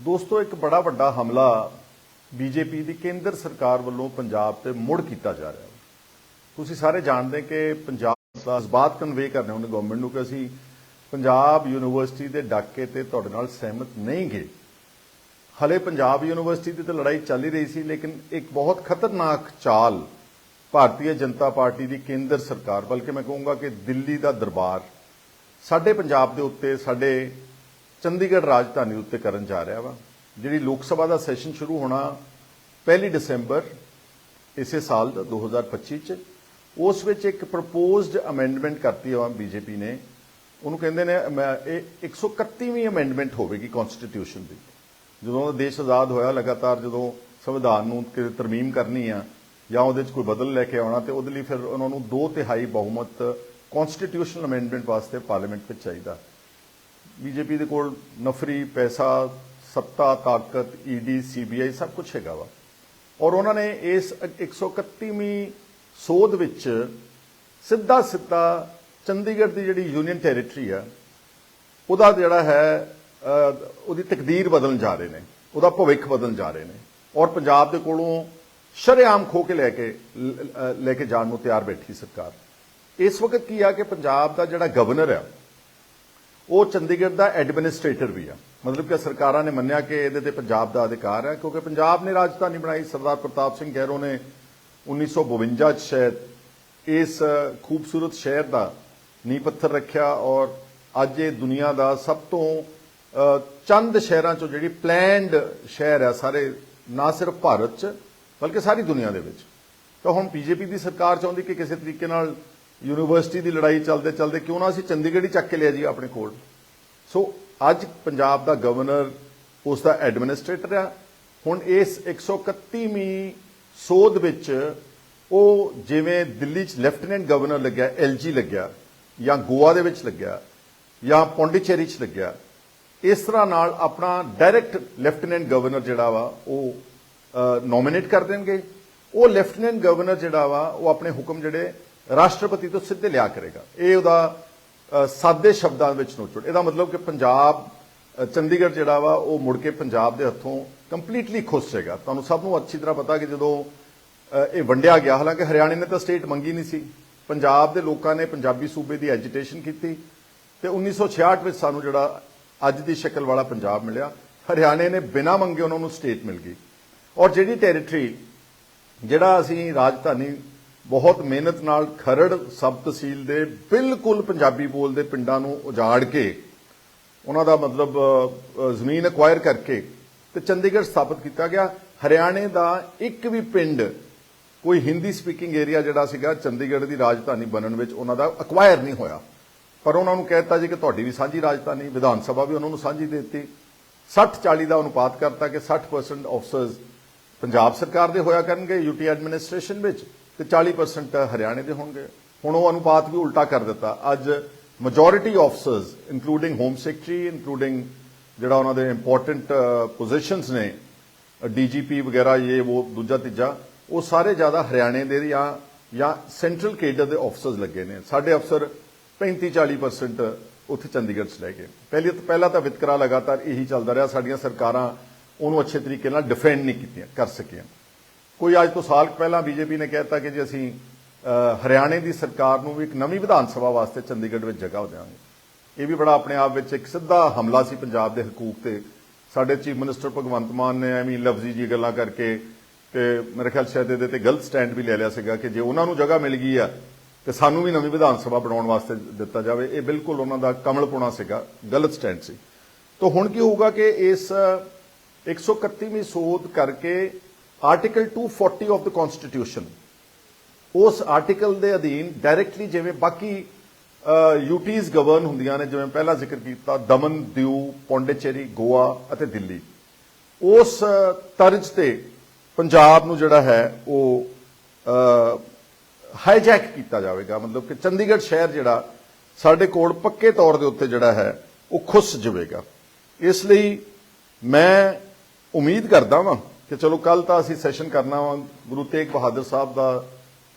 ਦੋਸਤੋ, ਇੱਕ ਬੜਾ ਵੱਡਾ ਹਮਲਾ ਬੀਜੇਪੀ ਦੀ ਕੇਂਦਰ ਸਰਕਾਰ ਵੱਲੋਂ ਪੰਜਾਬ ਤੇ ਮੁੜ ਕੀਤਾ ਜਾ ਰਿਹਾ ਹੈ। ਤੁਸੀਂ ਸਾਰੇ ਜਾਣਦੇ ਕਿ ਪੰਜਾਬ ਦਾ ਇਸ ਬਾਤ ਕਨਵੇ ਕਰਨੇ ਉਹਨੇ ਗਵਰਨਮੈਂਟ ਨੂੰ ਕਿ ਅਸੀਂ ਪੰਜਾਬ ਯੂਨੀਵਰਸਿਟੀ ਦੇ ਡਾਕੇ ਤੇ ਤੁਹਾਡੇ ਨਾਲ ਸਹਿਮਤ ਨਹੀਂ ਗਏ। ਹਲੇ ਪੰਜਾਬ ਯੂਨੀਵਰਸਿਟੀ ਦੀ ਤਾਂ ਲੜਾਈ ਚੱਲ ਹੀ ਰਹੀ ਸੀ, ਲੇਕਿਨ ਇੱਕ ਬਹੁਤ ਖਤਰਨਾਕ ਚਾਲ ਭਾਰਤੀ ਜਨਤਾ ਪਾਰਟੀ ਦੀ ਕੇਂਦਰ ਸਰਕਾਰ, ਬਲਕਿ ਮੈਂ ਕਹੂੰਗਾ ਕਿ ਦਿੱਲੀ ਦਾ ਦਰਬਾਰ, ਸਾਡੇ ਪੰਜਾਬ ਦੇ ਉੱਤੇ, ਸਾਡੇ ਚੰਡੀਗੜ੍ਹ ਰਾਜਧਾਨੀ ਉੱਤੇ ਕਰਨ ਜਾ ਰਿਹਾ ਵਾ। ਜਿਹੜੀ ਲੋਕ ਸਭਾ ਦਾ ਸੈਸ਼ਨ ਸ਼ੁਰੂ ਹੋਣਾ 1 ਦਸੰਬਰ ਇਸੇ ਸਾਲ ਦਾ 2025 ਚ, ਉਸ ਵਿੱਚ ਇੱਕ ਪ੍ਰਪੋਜ਼ਡ ਅਮੈਂਡਮੈਂਟ ਕਰਤੀ ਹੈ ਬੀਜੇਪੀ ਨੇ। ਉਹਨੂੰ ਕਹਿੰਦੇ ਨੇ ਮੈਂ- ਇਹ 131ਵੀਂ ਅਮੈਂਡਮੈਂਟ ਹੋਵੇਗੀ ਕਨਸਟੀਟਿਊਸ਼ਨ ਦੀ। ਜਦੋਂ ਦੇਸ਼ ਆਜ਼ਾਦ ਹੋਇਆ, ਲਗਾਤਾਰ ਜਦੋਂ ਸੰਵਿਧਾਨ ਨੂੰ ਕਿਤੇ ਤਰਮੀਮ ਕਰਨੀ ਆ, ਜਾਂ ਉਹਦੇ 'ਚ ਕੋਈ ਬਦਲ ਲੈ ਕੇ ਆਉਣਾ, ਤੇ ਉਹਦੇ ਲਈ ਫਿਰ ਉਹਨਾਂ ਨੂੰ ਦੋ ਤਿਹਾਈ ਬਹੁਮਤ ਕਨਸਟੀਟਿਊਸ਼ਨਲ ਅਮੈਂਡਮੈਂਟ ਵਾਸਤੇ ਪਾਰਲੀਮੈਂਟ ਵਿੱਚ ਚਾਹੀਦਾ। ਬੀਜੇਪੀ ਦੇ ਕੋਲ ਨਫਰੀ, ਪੈਸਾ, ਸੱਤਾ, ਤਾਕਤ, ਈਡੀ, ਸੀਬੀਆਈ ਸਭ ਕੁਝ ਹੈਗਾ ਵਾ। ਔਰ ਉਹਨਾਂ ਨੇ ਇਸ 131ਵੀਂ ਸੋਧ ਵਿੱਚ ਸਿੱਧਾ ਸਿੱਧਾ ਚੰਡੀਗੜ੍ਹ ਦੀ ਜਿਹੜੀ ਯੂਨੀਅਨ ਟੈਰੀਟਰੀ ਆ, ਉਹਦਾ ਜਿਹੜਾ ਹੈ ਉਹਦੀ ਤਕਦੀਰ ਬਦਲਣ ਜਾ ਰਹੇ ਨੇ, ਉਹਦਾ ਭਵਿੱਖ ਬਦਲਣ ਜਾ ਰਹੇ ਨੇ। ਔਰ ਪੰਜਾਬ ਦੇ ਕੋਲੋਂ ਸ਼ਰੇਆਮ ਖੋ ਕੇ ਲੈ ਕੇ ਲੈ ਕੇ ਜਾਣ ਨੂੰ ਤਿਆਰ ਬੈਠੀ ਸਰਕਾਰ। ਇਸ ਵਕਤ ਕੀ ਆ ਕਿ ਪੰਜਾਬ ਦਾ ਜਿਹੜਾ ਗਵਰਨਰ ਆ ਉਹ ਚੰਡੀਗੜ੍ਹ ਦਾ ਐਡਮਿਨਿਸਟ੍ਰੇਟਰ ਵੀ ਆ। ਮਤਲਬ ਕਿ ਸਰਕਾਰਾਂ ਨੇ ਮੰਨਿਆ ਕਿ ਇਹਦੇ ਤੇ ਪੰਜਾਬ ਦਾ ਅਧਿਕਾਰ ਹੈ, ਕਿਉਂਕਿ ਪੰਜਾਬ ਨੇ ਰਾਜਧਾਨੀ ਬਣਾਈ। ਸਰਦਾਰ ਪ੍ਰਤਾਪ ਸਿੰਘ ਗਹਿਰੋ ਨੇ 1952 ਚ ਸ਼ਾਇਦ ਇਸ ਖੂਬਸੂਰਤ ਸ਼ਹਿਰ ਦਾ ਨੀਂਹ ਪੱਥਰ ਰੱਖਿਆ ਔਰ ਅੱਜ ਇਹ ਦੁਨੀਆ ਦਾ ਸਭ ਤੋਂ ਚੰਦ ਸ਼ਹਿਰਾਂ ਚੋਂ ਜਿਹੜੀ ਪਲੈਨਡ ਸ਼ਹਿਰ ਹੈ ਸਾਰੇ, ਨਾ ਸਿਰਫ ਭਾਰਤ ਚ, ਬਲਕਿ ਸਾਰੀ ਦੁਨੀਆ ਦੇ ਵਿੱਚ। ਤਾਂ ਹੁਣ ਬੀਜੇਪੀ ਦੀ ਸਰਕਾਰ ਚਾਹੁੰਦੀ ਕਿ ਕਿਸੇ ਤਰੀਕੇ ਨਾਲ ਯੂਨੀਵਰਸਿਟੀ ਦੀ ਲੜਾਈ ਚੱਲਦੇ ਚੱਲਦੇ ਕਿਉਂ ਨਾ ਅਸੀਂ ਚੰਡੀਗੜ੍ਹ ਹੀ ਚੱਕ ਕੇ ਲਿਆ ਜੀ ਆਪਣੇ ਕੋਲ। ਸੋ ਅੱਜ ਪੰਜਾਬ ਦਾ ਗਵਰਨਰ ਉਸ ਦਾ ਐਡਮਿਨਿਸਟ੍ਰੇਟਰ ਆ। ਹੁਣ ਇਸ 131ਵੀਂ ਸੋਧ ਵਿੱਚ ਉਹ ਜਿਵੇਂ ਦਿੱਲੀ 'ਚ ਲੈਫਟੀਨੈਂਟ ਗਵਰਨਰ ਲੱਗਿਆ ਐਲਜੀ ਲੱਗਿਆ, ਜਾਂ ਗੋਆ ਦੇ ਵਿੱਚ ਲੱਗਿਆ, ਜਾਂ ਪੌਂਡੀਚੇਰੀ 'ਚ ਲੱਗਿਆ, ਇਸ ਤਰ੍ਹਾਂ ਨਾਲ ਆਪਣਾ ਡਾਇਰੈਕਟ ਲੈਫਟੀਨੈਂਟ ਗਵਰਨਰ ਜਿਹੜਾ ਵਾ, ਉਹ ਨੋਮੀਨੇਟ ਕਰ ਦੇਣਗੇ। ਉਹ ਲੈਫਟੀਨੈਂਟ ਗਵਰਨਰ ਜਿਹੜਾ ਵਾ, ਉਹ ਆਪਣੇ ਹੁਕਮ ਜਿਹੜੇ ਰਾਸ਼ਟਰਪਤੀ ਤੋਂ ਸਿੱਧੇ ਲਿਆ ਕਰੇਗਾ। ਇਹ ਉਹਦਾ ਸਾਦੇ ਸ਼ਬਦਾਂ ਵਿੱਚ ਨੋਚੜ ਇਹਦਾ ਮਤਲਬ ਕਿ ਪੰਜਾਬ ਚੰਡੀਗੜ੍ਹ ਜਿਹੜਾ ਵਾ, ਉਹ ਮੁੜ ਕੇ ਪੰਜਾਬ ਦੇ ਹੱਥੋਂ ਕੰਪਲੀਟਲੀ ਖੁੱਸ ਜਾਏਗਾ ਤੁਹਾਨੂੰ ਸਭ ਨੂੰ ਅੱਛੀ ਤਰ੍ਹਾਂ ਪਤਾ ਕਿ ਜਦੋਂ ਇਹ ਵੰਡਿਆ ਗਿਆ, ਹਾਲਾਂਕਿ ਹਰਿਆਣੇ ਨੇ ਤਾਂ ਸਟੇਟ ਮੰਗੀ ਨਹੀਂ ਸੀ। ਪੰਜਾਬ ਦੇ ਲੋਕਾਂ ਨੇ ਪੰਜਾਬੀ ਸੂਬੇ ਦੀ ਐਜੀਟੇਸ਼ਨ ਕੀਤੀ ਤੇ 1966 ਵਿੱਚ ਸਾਨੂੰ ਜਿਹੜਾ ਅੱਜ ਦੀ ਸ਼ਕਲ ਵਾਲਾ ਪੰਜਾਬ ਮਿਲਿਆ। ਹਰਿਆਣੇ ਨੇ ਬਿਨਾਂ ਮੰਗੇ ਉਹਨਾਂ ਨੂੰ ਸਟੇਟ ਮਿਲ ਗਈ। ਔਰ ਜਿਹੜੀ ਟੈਰੀਟਰੀ ਜਿਹੜਾ ਅਸੀਂ ਰਾਜਧਾਨੀ ਬਹੁਤ ਮਿਹਨਤ ਨਾਲ ਖਰੜ ਸਬ ਤਹਿਸੀਲ ਦੇ ਬਿਲਕੁਲ ਪੰਜਾਬੀ ਬੋਲਦੇ ਪਿੰਡਾਂ ਨੂੰ ਉਜਾੜ ਕੇ ਉਹਨਾਂ ਦਾ ਮਤਲਬ ਜ਼ਮੀਨ ਐਕਵਾਇਰ ਕਰਕੇ ਤੇ ਚੰਡੀਗੜ੍ਹ ਸਥਾਪਿਤ ਕੀਤਾ ਗਿਆ। ਹਰਿਆਣੇ ਦਾ ਇੱਕ ਵੀ ਪਿੰਡ, ਕੋਈ ਹਿੰਦੀ ਸਪੀਕਿੰਗ ਏਰੀਆ ਜਿਹੜਾ ਸੀਗਾ, ਚੰਡੀਗੜ੍ਹ ਦੀ ਰਾਜਧਾਨੀ ਬਣਨ ਵਿੱਚ ਉਹਨਾਂ ਦਾ ਐਕਵਾਇਰ ਨਹੀਂ ਹੋਇਆ। ਪਰ ਉਹਨਾਂ ਨੂੰ ਕਹਿ ਦਿੱਤਾ ਜੀ ਕਿ ਤੁਹਾਡੀ ਵੀ ਸਾਂਝੀ ਰਾਜਧਾਨੀ, ਵਿਧਾਨ ਸਭਾ ਵੀ ਉਹਨਾਂ ਨੂੰ ਸਾਂਝੀ ਦੇ ਦਿੱਤੀ। 60 40 ਦਾ ਅਨੁਪਾਤ ਕਰਤਾ ਕਿ 60% ਆਫਸਰਸ ਪੰਜਾਬ ਸਰਕਾਰ ਦੇ ਹੋਇਆ ਕਰਨਗੇ ਯੂਟੀ ਐਡਮਿਨਿਸਟ੍ਰੇਸ਼ਨ ਵਿੱਚ। ਤੇ 40% ਹਰਿਆਣੇ ਦੇ ਹੋਣਗੇ। ਹੁਣ ਉਹ ਅਨੁਪਾਤ ਵੀ ਉਲਟਾ ਕਰ ਦਿੱਤਾ। ਅੱਜ majority officers including home secretary including ਜਿਹੜਾ ਉਹਨਾਂ ਦੇ ਇੰਪੋਰਟੈਂਟ ਪੋਜੀਸ਼ਨਸ ਨੇ ਡੀਜੀਪੀ ਵਗੈਰਾ, ਇਹ ਉਹ ਦੂਜਾ ਤੀਜਾ, ਉਹ ਸਾਰੇ ਜ਼ਿਆਦਾ ਹਰਿਆਣੇ ਦੇ ਜਾਂ ਜਾਂ ਸੈਂਟਰਲ ਕੇਡਰ ਦੇ ਆਫਸਰਸ ਲੱਗੇ ਨੇ। ਸਾਡੇ ਅਫਸਰ 35 40% ਉੱਥੇ ਚੰਡੀਗੜ੍ਹ 'ਚ ਲੈ ਗਏ। ਪਹਿਲੀ ਪਹਿਲਾਂ ਤਾਂ ਵਿਤਕਰਾ ਲਗਾਤਾਰ ਇਹੀ ਚੱਲਦਾ ਰਿਹਾ। ਸਾਡੀਆਂ ਸਰਕਾਰਾਂ ਉਹਨੂੰ ਅੱਛੇ ਤਰੀਕੇ ਨਾਲ ਡਿਫੈਂਡ ਨਹੀਂ ਕੀਤੀਆਂ, ਕਰ ਸਕੀਆਂ। ਕੋਈ ਅੱਜ ਤੋਂ ਸਾਲ ਕੁ ਪਹਿਲਾਂ ਬੀਜੇਪੀ ਨੇ ਕਹਿਤਾ ਕਿ ਜੇ ਅਸੀਂ ਹਰਿਆਣੇ ਦੀ ਸਰਕਾਰ ਨੂੰ ਵੀ ਇੱਕ ਨਵੀਂ ਵਿਧਾਨ ਸਭਾ ਵਾਸਤੇ ਚੰਡੀਗੜ੍ਹ ਵਿੱਚ ਜਗ੍ਹਾ ਦੇਵਾਂਗੇ। ਇਹ ਵੀ ਬੜਾ ਆਪਣੇ ਆਪ ਵਿੱਚ ਇੱਕ ਸਿੱਧਾ ਹਮਲਾ ਸੀ ਪੰਜਾਬ ਦੇ ਹਕੂਕ ਤੇ। ਸਾਡੇ ਚੀਫ ਮਿਨਿਸਟਰ ਭਗਵੰਤ ਮਾਨ ਨੇ ਐਵੇਂ ਲਫ਼ਜ਼ੀ ਜੀ ਗੱਲਾਂ ਕਰਕੇ ਤੇ ਮੇਰੇ ਖਿਆਲ ਸ਼ਾਇਦ ਇਹਦੇ ਤੇ ਗਲਤ ਸਟੈਂਡ ਵੀ ਲੈ ਲਿਆ ਸੀਗਾ ਕਿ ਜੇ ਉਹਨਾਂ ਨੂੰ ਜਗ੍ਹਾ ਮਿਲ ਗਈ ਆ, ਤੇ ਸਾਨੂੰ ਵੀ ਨਵੀਂ ਵਿਧਾਨ ਸਭਾ ਬਣਾਉਣ ਵਾਸਤੇ ਦਿੱਤਾ ਜਾਵੇ। ਇਹ ਬਿਲਕੁਲ ਉਹਨਾਂ ਦਾ ਕਮਲਪੁਣਾ ਸੀਗਾ, ਗਲਤ ਸਟੈਂਡ ਸੀ। ਤਾਂ ਹੁਣ ਕੀ ਹੋਊਗਾ ਕਿ ਇਸ 131ਵੀਂ ਸੋਧ ਕਰਕੇ ਆਰਟੀਕਲ 240 ਆਫ ਦ ਕਨਸਟੀਟਿਊਸ਼ਨ ਉਸ ਆਰਟੀਕਲ ਦੇ ਅਧੀਨ ਡਾਇਰੈਕਟਲੀ ਜਿਵੇਂ ਬਾਕੀ ਯੂਟੀਜ਼ ਗਵਰਨ ਹੁੰਦੀਆਂ ਨੇ, ਜਿਵੇਂ ਪਹਿਲਾਂ ਜ਼ਿਕਰ ਕੀਤਾ ਦਮਨ, ਦਿਊ, ਪੌਂਡੇਚੇਰੀ, ਗੋਆ ਅਤੇ ਦਿੱਲੀ। ਉਸ ਤਰਜ਼ ਤੇ ਪੰਜਾਬ ਨੂੰ ਜਿਹੜਾ ਹੈ ਉਹ ਹਾਈਜੈਕ ਕੀਤਾ ਜਾਵੇਗਾ। ਮਤਲਬ ਕਿ ਚੰਡੀਗੜ੍ਹ ਸ਼ਹਿਰ ਜਿਹੜਾ ਸਾਡੇ ਕੋਲ ਪੱਕੇ ਤੌਰ ਦੇ ਉੱਤੇ ਜਿਹੜਾ ਹੈ, ਉਹ ਖੁੱਸ ਜਾਵੇਗਾ। ਇਸ ਲਈ ਮੈਂ ਉਮੀਦ ਕਰਦਾ ਵਾਂ ਕਿ ਚਲੋ ਕੱਲ ਤਾਂ ਅਸੀਂ ਸੈਸ਼ਨ ਕਰਨਾ ਵਾ, ਗੁਰੂ ਤੇਗ ਬਹਾਦਰ ਸਾਹਿਬ ਦਾ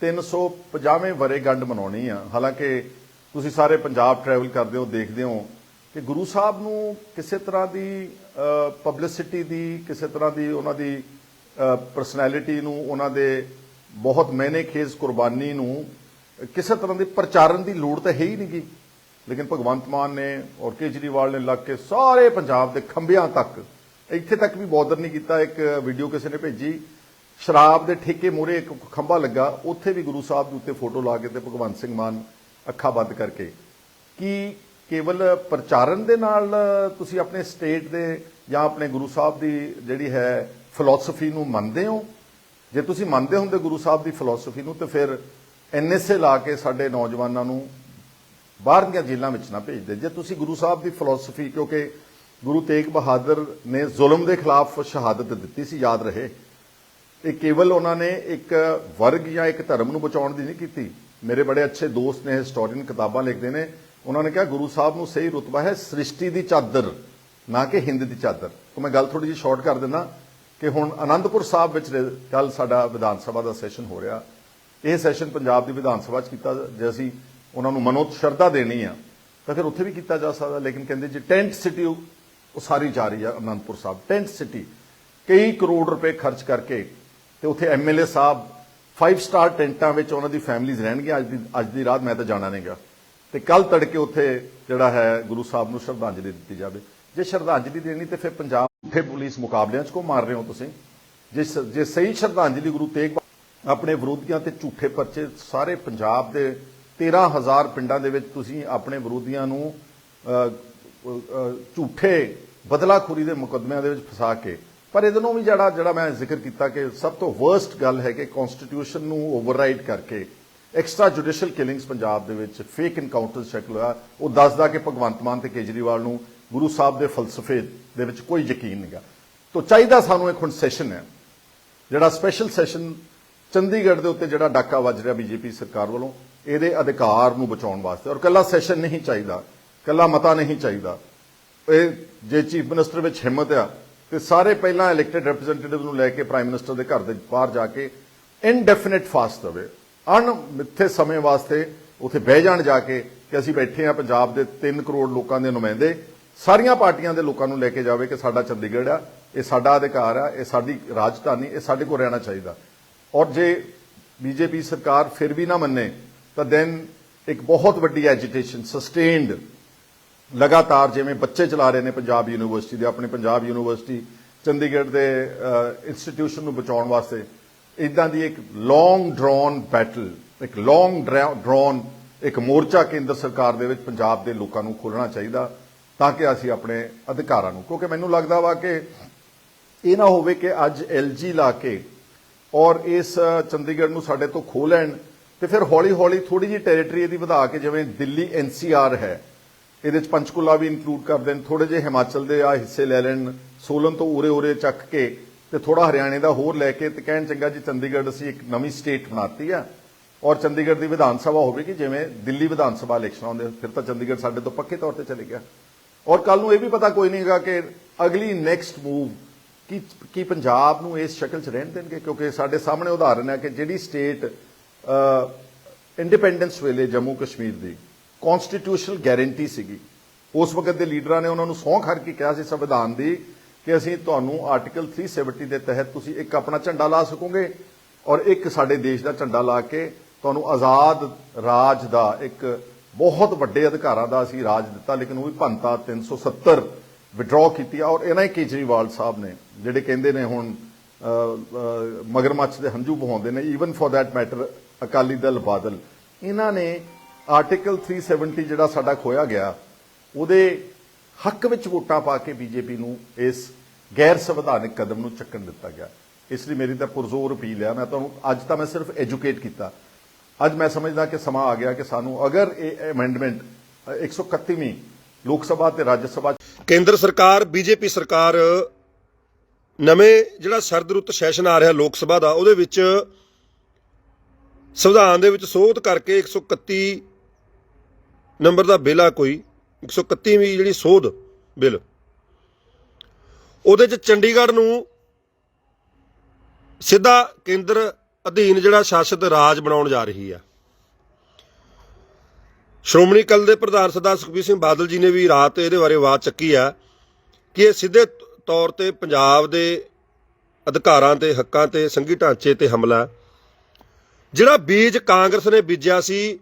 350ਵੇਂ ਵਰੇਗੰਢ ਮਨਾਉਣੀ ਆ। ਹਾਲਾਂਕਿ ਤੁਸੀਂ ਸਾਰੇ ਪੰਜਾਬ ਟਰੈਵਲ ਕਰਦੇ ਹੋ, ਦੇਖਦੇ ਹੋ ਕਿ ਗੁਰੂ ਸਾਹਿਬ ਨੂੰ ਕਿਸੇ ਤਰ੍ਹਾਂ ਦੀ ਪਬਲਿਸਿਟੀ ਦੀ, ਕਿਸੇ ਤਰ੍ਹਾਂ ਦੀ ਉਹਨਾਂ ਦੀ ਪਰਸਨੈਲਿਟੀ ਨੂੰ, ਉਹਨਾਂ ਦੇ ਬਹੁਤ ਮਹਿਨੇ ਖੇਜ਼ ਕੁਰਬਾਨੀ ਨੂੰ ਕਿਸੇ ਤਰ੍ਹਾਂ ਦੀ ਪ੍ਰਚਾਰਨ ਦੀ ਲੋੜ ਤਾਂ ਹੈ ਹੀ ਨਹੀਂਗੀ ਲੇਕਿਨ ਭਗਵੰਤ ਮਾਨ ਨੇ ਔਰ ਕੇਜਰੀਵਾਲ ਨੇ ਲੱਗ ਕੇ ਸਾਰੇ ਪੰਜਾਬ ਦੇ ਖੰਭਿਆਂ ਤੱਕ ਇੱਥੇ ਤੱਕ ਵੀ ਬੌਦਰ ਨਹੀਂ ਕੀਤਾ, ਇੱਕ ਵੀਡੀਓ ਕਿਸੇ ਨੇ ਭੇਜੀ। ਸ਼ਰਾਬ ਦੇ ਠੇਕੇ ਮੂਹਰੇ ਇੱਕ ਖੰਭਾ ਲੱਗਾ, ਉੱਥੇ ਵੀ ਗੁਰੂ ਸਾਹਿਬ ਦੇ ਉੱਤੇ ਫੋਟੋ ਲਾ ਕੇ ਤੇ ਭਗਵੰਤ ਸਿੰਘ ਮਾਨ ਅੱਖਾਂ ਬੰਦ ਕਰਕੇ। ਕੀ ਕੇਵਲ ਪ੍ਰਚਾਰਨ ਦੇ ਨਾਲ ਤੁਸੀਂ ਆਪਣੇ ਸਟੇਟ ਦੇ ਜਾਂ ਆਪਣੇ ਗੁਰੂ ਸਾਹਿਬ ਦੀ ਜਿਹੜੀ ਹੈ ਫਿਲਾਸਫੀ ਨੂੰ ਮੰਨਦੇ ਹੋ? ਜੇ ਤੁਸੀਂ ਮੰਨਦੇ ਹੁੰਦੇ ਗੁਰੂ ਸਾਹਿਬ ਦੀ ਫਿਲਾਸਫੀ ਨੂੰ, ਤੇ ਫਿਰ ਐਨਐਸਏ ਲਾ ਕੇ ਸਾਡੇ ਨੌਜਵਾਨਾਂ ਨੂੰ ਬਾਹਰ ਦੀਆਂ ਜੇਲ੍ਹਾਂ ਵਿੱਚ ਨਾ ਭੇਜਦੇ ਜੇ ਤੁਸੀਂ ਗੁਰੂ ਸਾਹਿਬ ਦੀ ਫਿਲਾਸਫੀ ਕਿਉਂਕਿ ਗੁਰੂ ਤੇਗ ਬਹਾਦਰ ਨੇ ਜ਼ੁਲਮ ਦੇ ਖਿਲਾਫ ਸ਼ਹਾਦਤ ਦਿੱਤੀ ਸੀ, ਯਾਦ ਰਹੇ। ਇਹ ਕੇਵਲ ਉਹਨਾਂ ਨੇ ਇੱਕ ਵਰਗ ਜਾਂ ਇੱਕ ਧਰਮ ਨੂੰ ਬਚਾਉਣ ਦੀ ਨਹੀਂ ਕੀਤੀ। ਮੇਰੇ ਬੜੇ ਅੱਛੇ ਦੋਸਤ ਨੇ ਹਿਸਟੋਰੀਅਨ ਕਿਤਾਬਾਂ ਲਿਖਦੇ ਨੇ। ਉਹਨਾਂ ਨੇ ਕਿਹਾ, ਗੁਰੂ ਸਾਹਿਬ ਨੂੰ ਸਹੀ ਰੁਤਬਾ ਹੈ ਸ੍ਰਿਸ਼ਟੀ ਦੀ ਚਾਦਰ, ਨਾ ਕਿ ਹਿੰਦ ਦੀ ਚਾਦਰ। ਤਾਂ ਮੈਂ ਗੱਲ ਥੋੜੀ ਜਿਹੀ ਸ਼ਾਰਟ ਕਰ ਦਿੰਦਾ ਕਿ ਹੁਣ ਅਨੰਦਪੁਰ ਸਾਹਿਬ ਵਿੱਚ ਕੱਲ ਸਾਡਾ ਵਿਧਾਨ ਸਭਾ ਦਾ ਸੈਸ਼ਨ ਹੋ ਰਿਹਾ। ਇਹ ਸੈਸ਼ਨ ਪੰਜਾਬ ਦੀ ਵਿਧਾਨ ਸਭਾ 'ਚ ਕੀਤਾ ਜੇ ਅਸੀਂ ਉਹਨਾਂ ਨੂੰ ਮਨੋਤ ਸ਼ਰਧਾ ਦੇਣੀ ਆ, ਤਾਂ ਫਿਰ ਉੱਥੇ ਵੀ ਕੀਤਾ ਜਾ ਸਕਦਾ। ਲੇਕਿਨ ਕਹਿੰਦੇ ਜੇ ਟੈਂਟ ਸਿਟੀ ਉਸਾਰੀ ਜਾ ਰਹੀ ਹੈ ਅਨੰਦਪੁਰ ਸਾਹਿਬ। ਟੈਂਟ ਸਿਟੀ ਕਈ ਕਰੋੜ ਰੁਪਏ ਖਰਚ ਕਰਕੇ ਤੇ ਉੱਥੇ ਐਮਐਲਏ ਸਾਹਿਬ 5 ਸਟਾਰ ਟੈਂਟਾਂ ਵਿੱਚ ਉਹਨਾਂ ਦੀ ਫੈਮਿਲੀਜ਼ ਰਹਿਣਗੀਆਂ। ਅੱਜ ਦੀ ਅੱਜ ਦੀ ਰਾਤ ਮੈਂ ਤਾਂ ਜਾਣਾ ਨਹੀਂਗਾ ਤੇ ਕੱਲ ਤੜਕੇ ਉੱਥੇ ਜਿਹੜਾ ਹੈ ਗੁਰੂ ਸਾਹਿਬ ਨੂੰ ਸ਼ਰਧਾਂਜਲੀ ਦਿੱਤੀ ਜਾਵੇ। ਜੇ ਸ਼ਰਧਾਂਜਲੀ ਦੇਣੀ ਤੇ ਫਿਰ ਪੰਜਾਬ ਉੱਥੇ ਪੁਲਿਸ ਮੁਕਾਬਲਿਆਂ 'ਚ ਕੋ ਮਾਰ ਰਹੇ ਹੋ ਤੁਸੀਂ? ਜੇ ਜੇ ਸਹੀ ਸ਼ਰਧਾਂਜਲੀ ਗੁਰੂ ਤੇਗ ਆਪਣੇ ਵਿਰੋਧੀਆਂ ਤੇ ਝੂਠੇ ਪਰਚੇ ਸਾਰੇ ਪੰਜਾਬ ਦੇ 13000 ਪਿੰਡਾਂ ਦੇ ਵਿੱਚ ਤੁਸੀਂ ਆਪਣੇ ਵਿਰੋਧੀਆਂ ਨੂੰ ਝੂਠੇ ਬਦਲਾਖੋਰੀ ਦੇ ਮੁਕੱਦਮਿਆਂ ਦੇ ਵਿੱਚ ਫਸਾ ਕੇ। ਪਰ ਇਹਦੇ ਨੂੰ ਵੀ ਜਿਹੜਾ ਜਿਹੜਾ ਮੈਂ ਜ਼ਿਕਰ ਕੀਤਾ ਕਿ ਸਭ ਤੋਂ ਵਰਸਟ ਗੱਲ ਹੈ ਕਿ ਕਨਸਟੀਟਿਊਸ਼ਨ ਨੂੰ ਓਵਰਰਾਈਡ ਕਰਕੇ ਐਕਸਟਰਾ ਜੁਡੀਸ਼ੀਅਲ ਕਿਲਿੰਗਸ ਪੰਜਾਬ ਦੇ ਵਿੱਚ ਫੇਕ ਇਨਕਾਊਂਟਰਸ ਸ਼ਕਲ ਹੋਇਆ। ਉਹ ਦੱਸਦਾ ਕਿ ਭਗਵੰਤ ਮਾਨ ਤੇ ਕੇਜਰੀਵਾਲ ਨੂੰ ਗੁਰੂ ਸਾਹਿਬ ਦੇ ਫਲਸਫੇ ਦੇ ਵਿੱਚ ਕੋਈ ਯਕੀਨ ਨਹੀਂਗਾ ਤੋਂ ਚਾਹੀਦਾ ਸਾਨੂੰ ਇੱਕ ਹੁਣ ਸੈਸ਼ਨ ਹੈ, ਜਿਹੜਾ ਸਪੈਸ਼ਲ ਸੈਸ਼ਨ ਚੰਡੀਗੜ੍ਹ ਦੇ ਉੱਤੇ ਜਿਹੜਾ ਡਾਕਾ ਵੱਜ ਰਿਹਾ ਬੀਜੇਪੀ ਸਰਕਾਰ ਵੱਲੋਂ, ਇਹਦੇ ਅਧਿਕਾਰ ਨੂੰ ਬਚਾਉਣ ਵਾਸਤੇ। ਔਰ ਕੱਲਾ ਸੈਸ਼ਨ ਨਹੀਂ ਚਾਹੀਦਾ। ਕੱਲਾ ਮਤਾ ਨਹੀਂ ਚਾਹੀਦਾ। ਇਹ ਜੇ ਚੀਫ ਮਿਨਿਸਟਰ ਵਿੱਚ ਹਿੰਮਤ ਆ, ਤੇ ਸਾਰੇ ਪਹਿਲਾਂ ਇਲੈਕਟਿਡ ਰਿਪਰੈਜ਼ੈਂਟੇਟਿਵ ਨੂੰ ਲੈ ਕੇ ਪ੍ਰਾਈਮ ਮਿਨਿਸਟਰ ਦੇ ਘਰ ਦੇ ਬਾਹਰ ਜਾ ਕੇ ਇਨਡੈਫੀਨਿਟ ਫਾਸਟ ਦੇਵੇ। ਅਣਮਿੱਥੇ ਸਮੇਂ ਵਾਸਤੇ ਉੱਥੇ ਬਹਿ ਜਾਣ ਜਾ ਕੇ ਕਿ ਅਸੀਂ ਬੈਠੇ ਆ ਪੰਜਾਬ ਦੇ 3 ਕਰੋੜ ਲੋਕਾਂ ਦੇ ਨੁਮਾਇੰਦੇ। ਸਾਰੀਆਂ ਪਾਰਟੀਆਂ ਦੇ ਲੋਕਾਂ ਨੂੰ ਲੈ ਕੇ ਜਾਵੇ ਕਿ ਸਾਡਾ ਚੰਡੀਗੜ੍ਹ ਆ, ਇਹ ਸਾਡਾ ਅਧਿਕਾਰ ਆ, ਇਹ ਸਾਡੀ ਰਾਜਧਾਨੀ, ਇਹ ਸਾਡੇ ਕੋਲ ਰਹਿਣਾ ਚਾਹੀਦਾ। ਔਰ ਜੇ ਬੀਜੇਪੀ ਸਰਕਾਰ ਫਿਰ ਵੀ ਨਾ ਮੰਨੇ, ਤਾਂ ਦੈਨ ਇੱਕ ਬਹੁਤ ਵੱਡੀ ਐਜੀਟੇਸ਼ਨ ਸਸਟੇਨਡ ਲਗਾਤਾਰ ਜਿਵੇਂ ਬੱਚੇ ਚਲਾ ਰਹੇ ਨੇ ਪੰਜਾਬ ਯੂਨੀਵਰਸਿਟੀ ਦੇ, ਆਪਣੀ ਪੰਜਾਬ ਯੂਨੀਵਰਸਿਟੀ, ਚੰਡੀਗੜ੍ਹ ਦੇ ਇੰਸਟੀਟਿਊਸ਼ਨ ਨੂੰ ਬਚਾਉਣ ਵਾਸਤੇ ਇਦਾਂ ਦੀ ਇੱਕ ਲੌਂਗ ਡਰਾਨ ਬੈਟਲ ਇੱਕ ਲੌਂਗ ਡਰਾਨ ਇੱਕ ਮੋਰਚਾ ਕੇਂਦਰ ਸਰਕਾਰ ਦੇ ਵਿੱਚ ਪੰਜਾਬ ਦੇ ਲੋਕਾਂ ਨੂੰ ਖੋਲਣਾ ਚਾਹੀਦਾ ਤਾਂ ਕਿ ਅਸੀਂ ਆਪਣੇ ਅਧਿਕਾਰਾਂ ਨੂੰ, ਕਿਉਂਕਿ ਮੈਨੂੰ ਲੱਗਦਾ ਵਾ ਕਿ ਇਹ ਨਾ ਹੋਵੇ ਕਿ ਅੱਜ ਐਲਜੀ ਲਾ ਕੇ ਔਰ ਇਸ, ਚੰਡੀਗੜ੍ਹ ਨੂੰ ਸਾਡੇ ਤੋਂ ਖੋਹ ਲੈਣ ਤੇ ਫਿਰ ਹੌਲੀ ਹੌਲੀ ਥੋੜੀ ਜਿਹੀ ਟੈਰੀਟਰੀ ਇਹਦੀ ਵਧਾ ਕੇ ਜਿਵੇਂ ਦਿੱਲੀ ਐਨਸੀਆਰ ਹੈ ਇਹਦੇ ਚ ਪੰਚਕੂਲਾ ਵੀ ਇਨਕਲੂਡ ਕਰ ਦੇਣ ਥੋੜੇ ਜਿਹੇ ਹਿਮਾਚਲ ਦੇ ਆ ਹਿੱਸੇ ਲੈ ਲੈਣ, ਸੋਲਨ ਤੋਂ ਉਰੇ ਉਰੇ ਚੱਕ ਕੇ ਤੇ ਥੋੜਾ ਹਰਿਆਣੇ ਦਾ ਹੋਰ ਲੈ ਕੇ ਤੇ ਕਹਿਣ ਚੰਗਾ ਜੀ ਚੰਡੀਗੜ੍ਹ ਅਸੀਂ ਇੱਕ ਨਵੀਂ ਸਟੇਟ ਬਣਾਤੀ ਆ। ਔਰ ਚੰਡੀਗੜ੍ਹ ਦੀ ਵਿਧਾਨ ਸਭਾ ਹੋਵੇਗੀ ਜਿਵੇਂ ਦਿੱਲੀ ਵਿਧਾਨ ਸਭਾ ਇਲੈਕਸ਼ਨ ਆਉਂਦੇ, ਫਿਰ ਤਾਂ ਚੰਡੀਗੜ੍ਹ ਸਾਡੇ ਤੋਂ ਪੱਕੇ ਤੌਰ ਤੇ ਚਲੇ ਗਿਆ। ਔਰ ਕੱਲ ਨੂੰ ਇਹ ਵੀ ਪਤਾ ਕੋਈ ਨਹੀਂ ਹੈਗਾ ਕਿ ਅਗਲੀ ਨੈਕਸਟ ਮੂਵ ਕੀ ਕੀ ਪੰਜਾਬ ਨੂੰ ਇਸ ਸ਼ਕਲ 'ਚ ਰਹਿਣ ਦੇਣਗੇ, ਕਿਉਂਕਿ ਸਾਡੇ ਸਾਹਮਣੇ ਉਦਾਹਰਨ ਹੈ ਕਿ ਜਿਹੜੀ ਸਟੇਟ ਇੰਡੀਪੈਂਡੈਂਸ ਵੇਲੇ ਜੰਮੂ ਕਸ਼ਮੀਰ ਦੀ ਕਨਸਟੀਟਿਊਸ਼ਨਲ ਗਾਰੰਟੀ ਸੀਗੀ। ਉਸ ਵਕਤ ਦੇ ਲੀਡਰਾਂ ਨੇ ਉਹਨਾਂ ਨੂੰ ਸੌਂ ਖੜ ਕੇ ਕਿਹਾ ਸੀ ਸੰਵਿਧਾਨ ਦੀ ਕਿ ਅਸੀਂ ਤੁਹਾਨੂੰ ਆਰਟੀਕਲ 370 ਦੇ ਤਹਿਤ ਤੁਸੀਂ ਇੱਕ ਆਪਣਾ ਝੰਡਾ ਲਾ ਸਕੋਗੇ ਔਰ ਇੱਕ ਸਾਡੇ ਦੇਸ਼ ਦਾ ਝੰਡਾ ਲਾ ਕੇ ਤੁਹਾਨੂੰ ਆਜ਼ਾਦ ਰਾਜ ਦਾ ਇੱਕ ਬਹੁਤ ਵੱਡੇ ਅਧਿਕਾਰਾਂ ਦਾ ਅਸੀਂ ਰਾਜ ਦਿੱਤਾ, ਲੇਕਿਨ ਉਹ ਵੀ ਭੰਤਾ 370 ਵਿਡਰਾਅ ਕੀਤੀ ਔਰ ਇਹਨਾਂ ਹੀ ਕੇਜਰੀਵਾਲ ਸਾਹਿਬ ਨੇ, ਜਿਹੜੇ ਕਹਿੰਦੇ ਨੇ ਹੁਣ ਮਗਰਮੱਛ ਦੇ ਹੰਝੂ ਬਹਾਉਂਦੇ ਨੇ even for that matter Akali Dal Badal, ਇਹਨਾਂ ਨੇ ਆਰਟੀਕਲ 370 ਜਿਹੜਾ ਸਾਡਾ ਖੋਇਆ ਗਿਆ, ਉਹਦੇ ਹੱਕ ਵਿੱਚ ਵੋਟਾਂ ਪਾ ਕੇ ਬੀਜੇਪੀ ਨੂੰ ਇਸ ਗੈਰ ਸੰਵਿਧਾਨਕ ਕਦਮ ਨੂੰ ਚੱਕਣ ਦਿੱਤਾ ਗਿਆ। ਇਸ ਲਈ ਮੇਰੀ ਤਾਂ ਪੁਰਜ਼ੋਰ ਅਪੀਲ ਹੈ, ਮੈਂ ਤੁਹਾਨੂੰ ਅੱਜ ਤਾਂ ਮੈਂ ਸਿਰਫ ਐਜੂਕੇਟ ਕੀਤਾ। ਅੱਜ ਮੈਂ ਸਮਝਦਾ ਕਿ ਸਮਾਂ ਆ ਗਿਆ ਕਿ ਸਾਨੂੰ ਅਗਰ ਇਹ ਅਮੈਂਡਮੈਂਟ 131ਵੀਂ ਲੋਕ ਸਭਾ ਤੇ ਰਾਜ ਸਭਾ ਕੇਂਦਰ ਸਰਕਾਰ, ਬੀਜੇਪੀ ਸਰਕਾਰ ਨਵੇਂ ਜਿਹੜਾ ਸਰਦ ਰੁੱਤ ਸੈਸ਼ਨ ਆ ਰਿਹਾ ਲੋਕ ਸਭਾ ਦਾ, ਉਹਦੇ ਵਿੱਚ ਸੰਵਿਧਾਨ ਦੇ ਵਿੱਚ ਸੋਧ ਕਰਕੇ 131 ਨੰਬਰ ਦਾ ਬਿੱਲ ਆ ਕੋਈ 131ਵੀਂ ਜਿਹੜੀ ਸੋਧ ਬਿੱਲ। ਉਹਦੇ ਚ ਚੰਡੀਗੜ੍ਹ ਨੂੰ ਸਿੱਧਾ ਕੇਂਦਰ ਅਧੀਨ ਜਿਹੜਾ ਸ਼ਾਸਤ ਰਾਜ ਬਣਾਉਣ ਜਾ ਰਹੀ ਆ। ਸ਼੍ਰੋਮਣੀ ਕਲ ਦੇ ਪ੍ਰਧਾਨ ਸਰਦਾਰ ਸੁਖਬੀਰ ਸਿੰਘ ਬਾਦਲ ਜੀ ਨੇ ਵੀ ਰਾਤ ਇਹਦੇ ਬਾਰੇ ਆਵਾਜ਼ ਚੱਕੀ ਆ ਕਿ ਇਹ ਸਿੱਧੇ ਤੌਰ ਤੇ ਪੰਜਾਬ ਦੇ ਅਧਿਕਾਰਾਂ ਤੇ, ਹੱਕਾਂ ਤੇ, ਸੰਘੀ ਢਾਂਚੇ ਤੇ ਹਮਲਾ ਜਿਹੜਾ ਬੀਜ ਕਾਂਗਰਸ ਨੇ ਬੀਜਿਆ ਸੀ,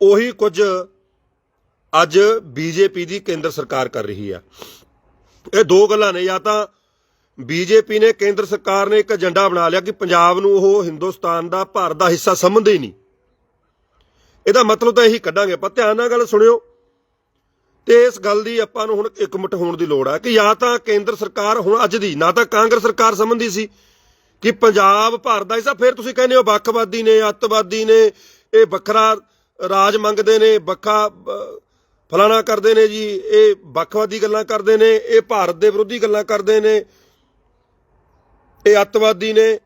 ਉਹੀ ਕੁਝ ਅੱਜ ਬੀਜੇਪੀ ਦੀ ਕੇਂਦਰ ਸਰਕਾਰ ਕਰ ਰਹੀ ਆ। ਇਹ ਦੋ ਗੱਲਾਂ ਨੇ, ਜਾਂ ਤਾਂ ਬੀਜੇਪੀ ਨੇ ਕੇਂਦਰ ਸਰਕਾਰ ਨੇ ਇੱਕ ਏਜੰਡਾ ਬਣਾ ਲਿਆ ਕਿ ਪੰਜਾਬ ਨੂੰ ਉਹ ਹਿੰਦੁਸਤਾਨ ਦਾ, ਭਾਰਤ ਦਾ ਹਿੱਸਾ ਸਮਝਦੇ ਹੀ ਨਹੀਂ। ਇਹਦਾ ਮਤਲਬ ਤਾਂ ਇਹੀ ਕੱਢਾਂਗੇ ਆਪਾਂ। ਧਿਆਨ ਨਾਲ ਗੱਲ ਸੁਣਿਓ। ਤੇ ਇਸ ਗੱਲ ਦੀ ਆਪਾਂ ਨੂੰ ਹੁਣ ਇਕਮੁੱਠ ਹੋਣ ਦੀ ਲੋੜ ਹੈ ਕਿ ਜਾਂ ਤਾਂ ਕੇਂਦਰ ਸਰਕਾਰ ਹੁਣ ਅੱਜ ਦੀ, ਨਾ ਤਾਂ ਕਾਂਗਰਸ ਸਰਕਾਰ ਸੰਬੰਧੀ ਸੀ ਕਿ ਪੰਜਾਬ, ਭਾਰਤ ਦਾ ਹਿੱਸਾ, ਫਿਰ ਤੁਸੀਂ ਕਹਿੰਦੇ ਹੋ ਵੱਖਵਾਦੀ ਨੇ, ਅੱਤਵਾਦੀ ਨੇ, ਇਹ ਵੱਖਰਾ ਰਾਜ ਮੰਗਦੇ ਨੇ ਵੱਖਾ ਫਲਾਣਾ ਕਰਦੇ ਨੇ ਜੀ, ਇਹ ਵੱਖਵਾਦੀ ਗੱਲਾਂ ਕਰਦੇ ਨੇ, ਇਹ ਭਾਰਤ ਦੇ ਵਿਰੋਧੀ ਗੱਲਾਂ ਕਰਦੇ ਨੇ, ਇਹ ਅੱਤਵਾਦੀ ਨੇ।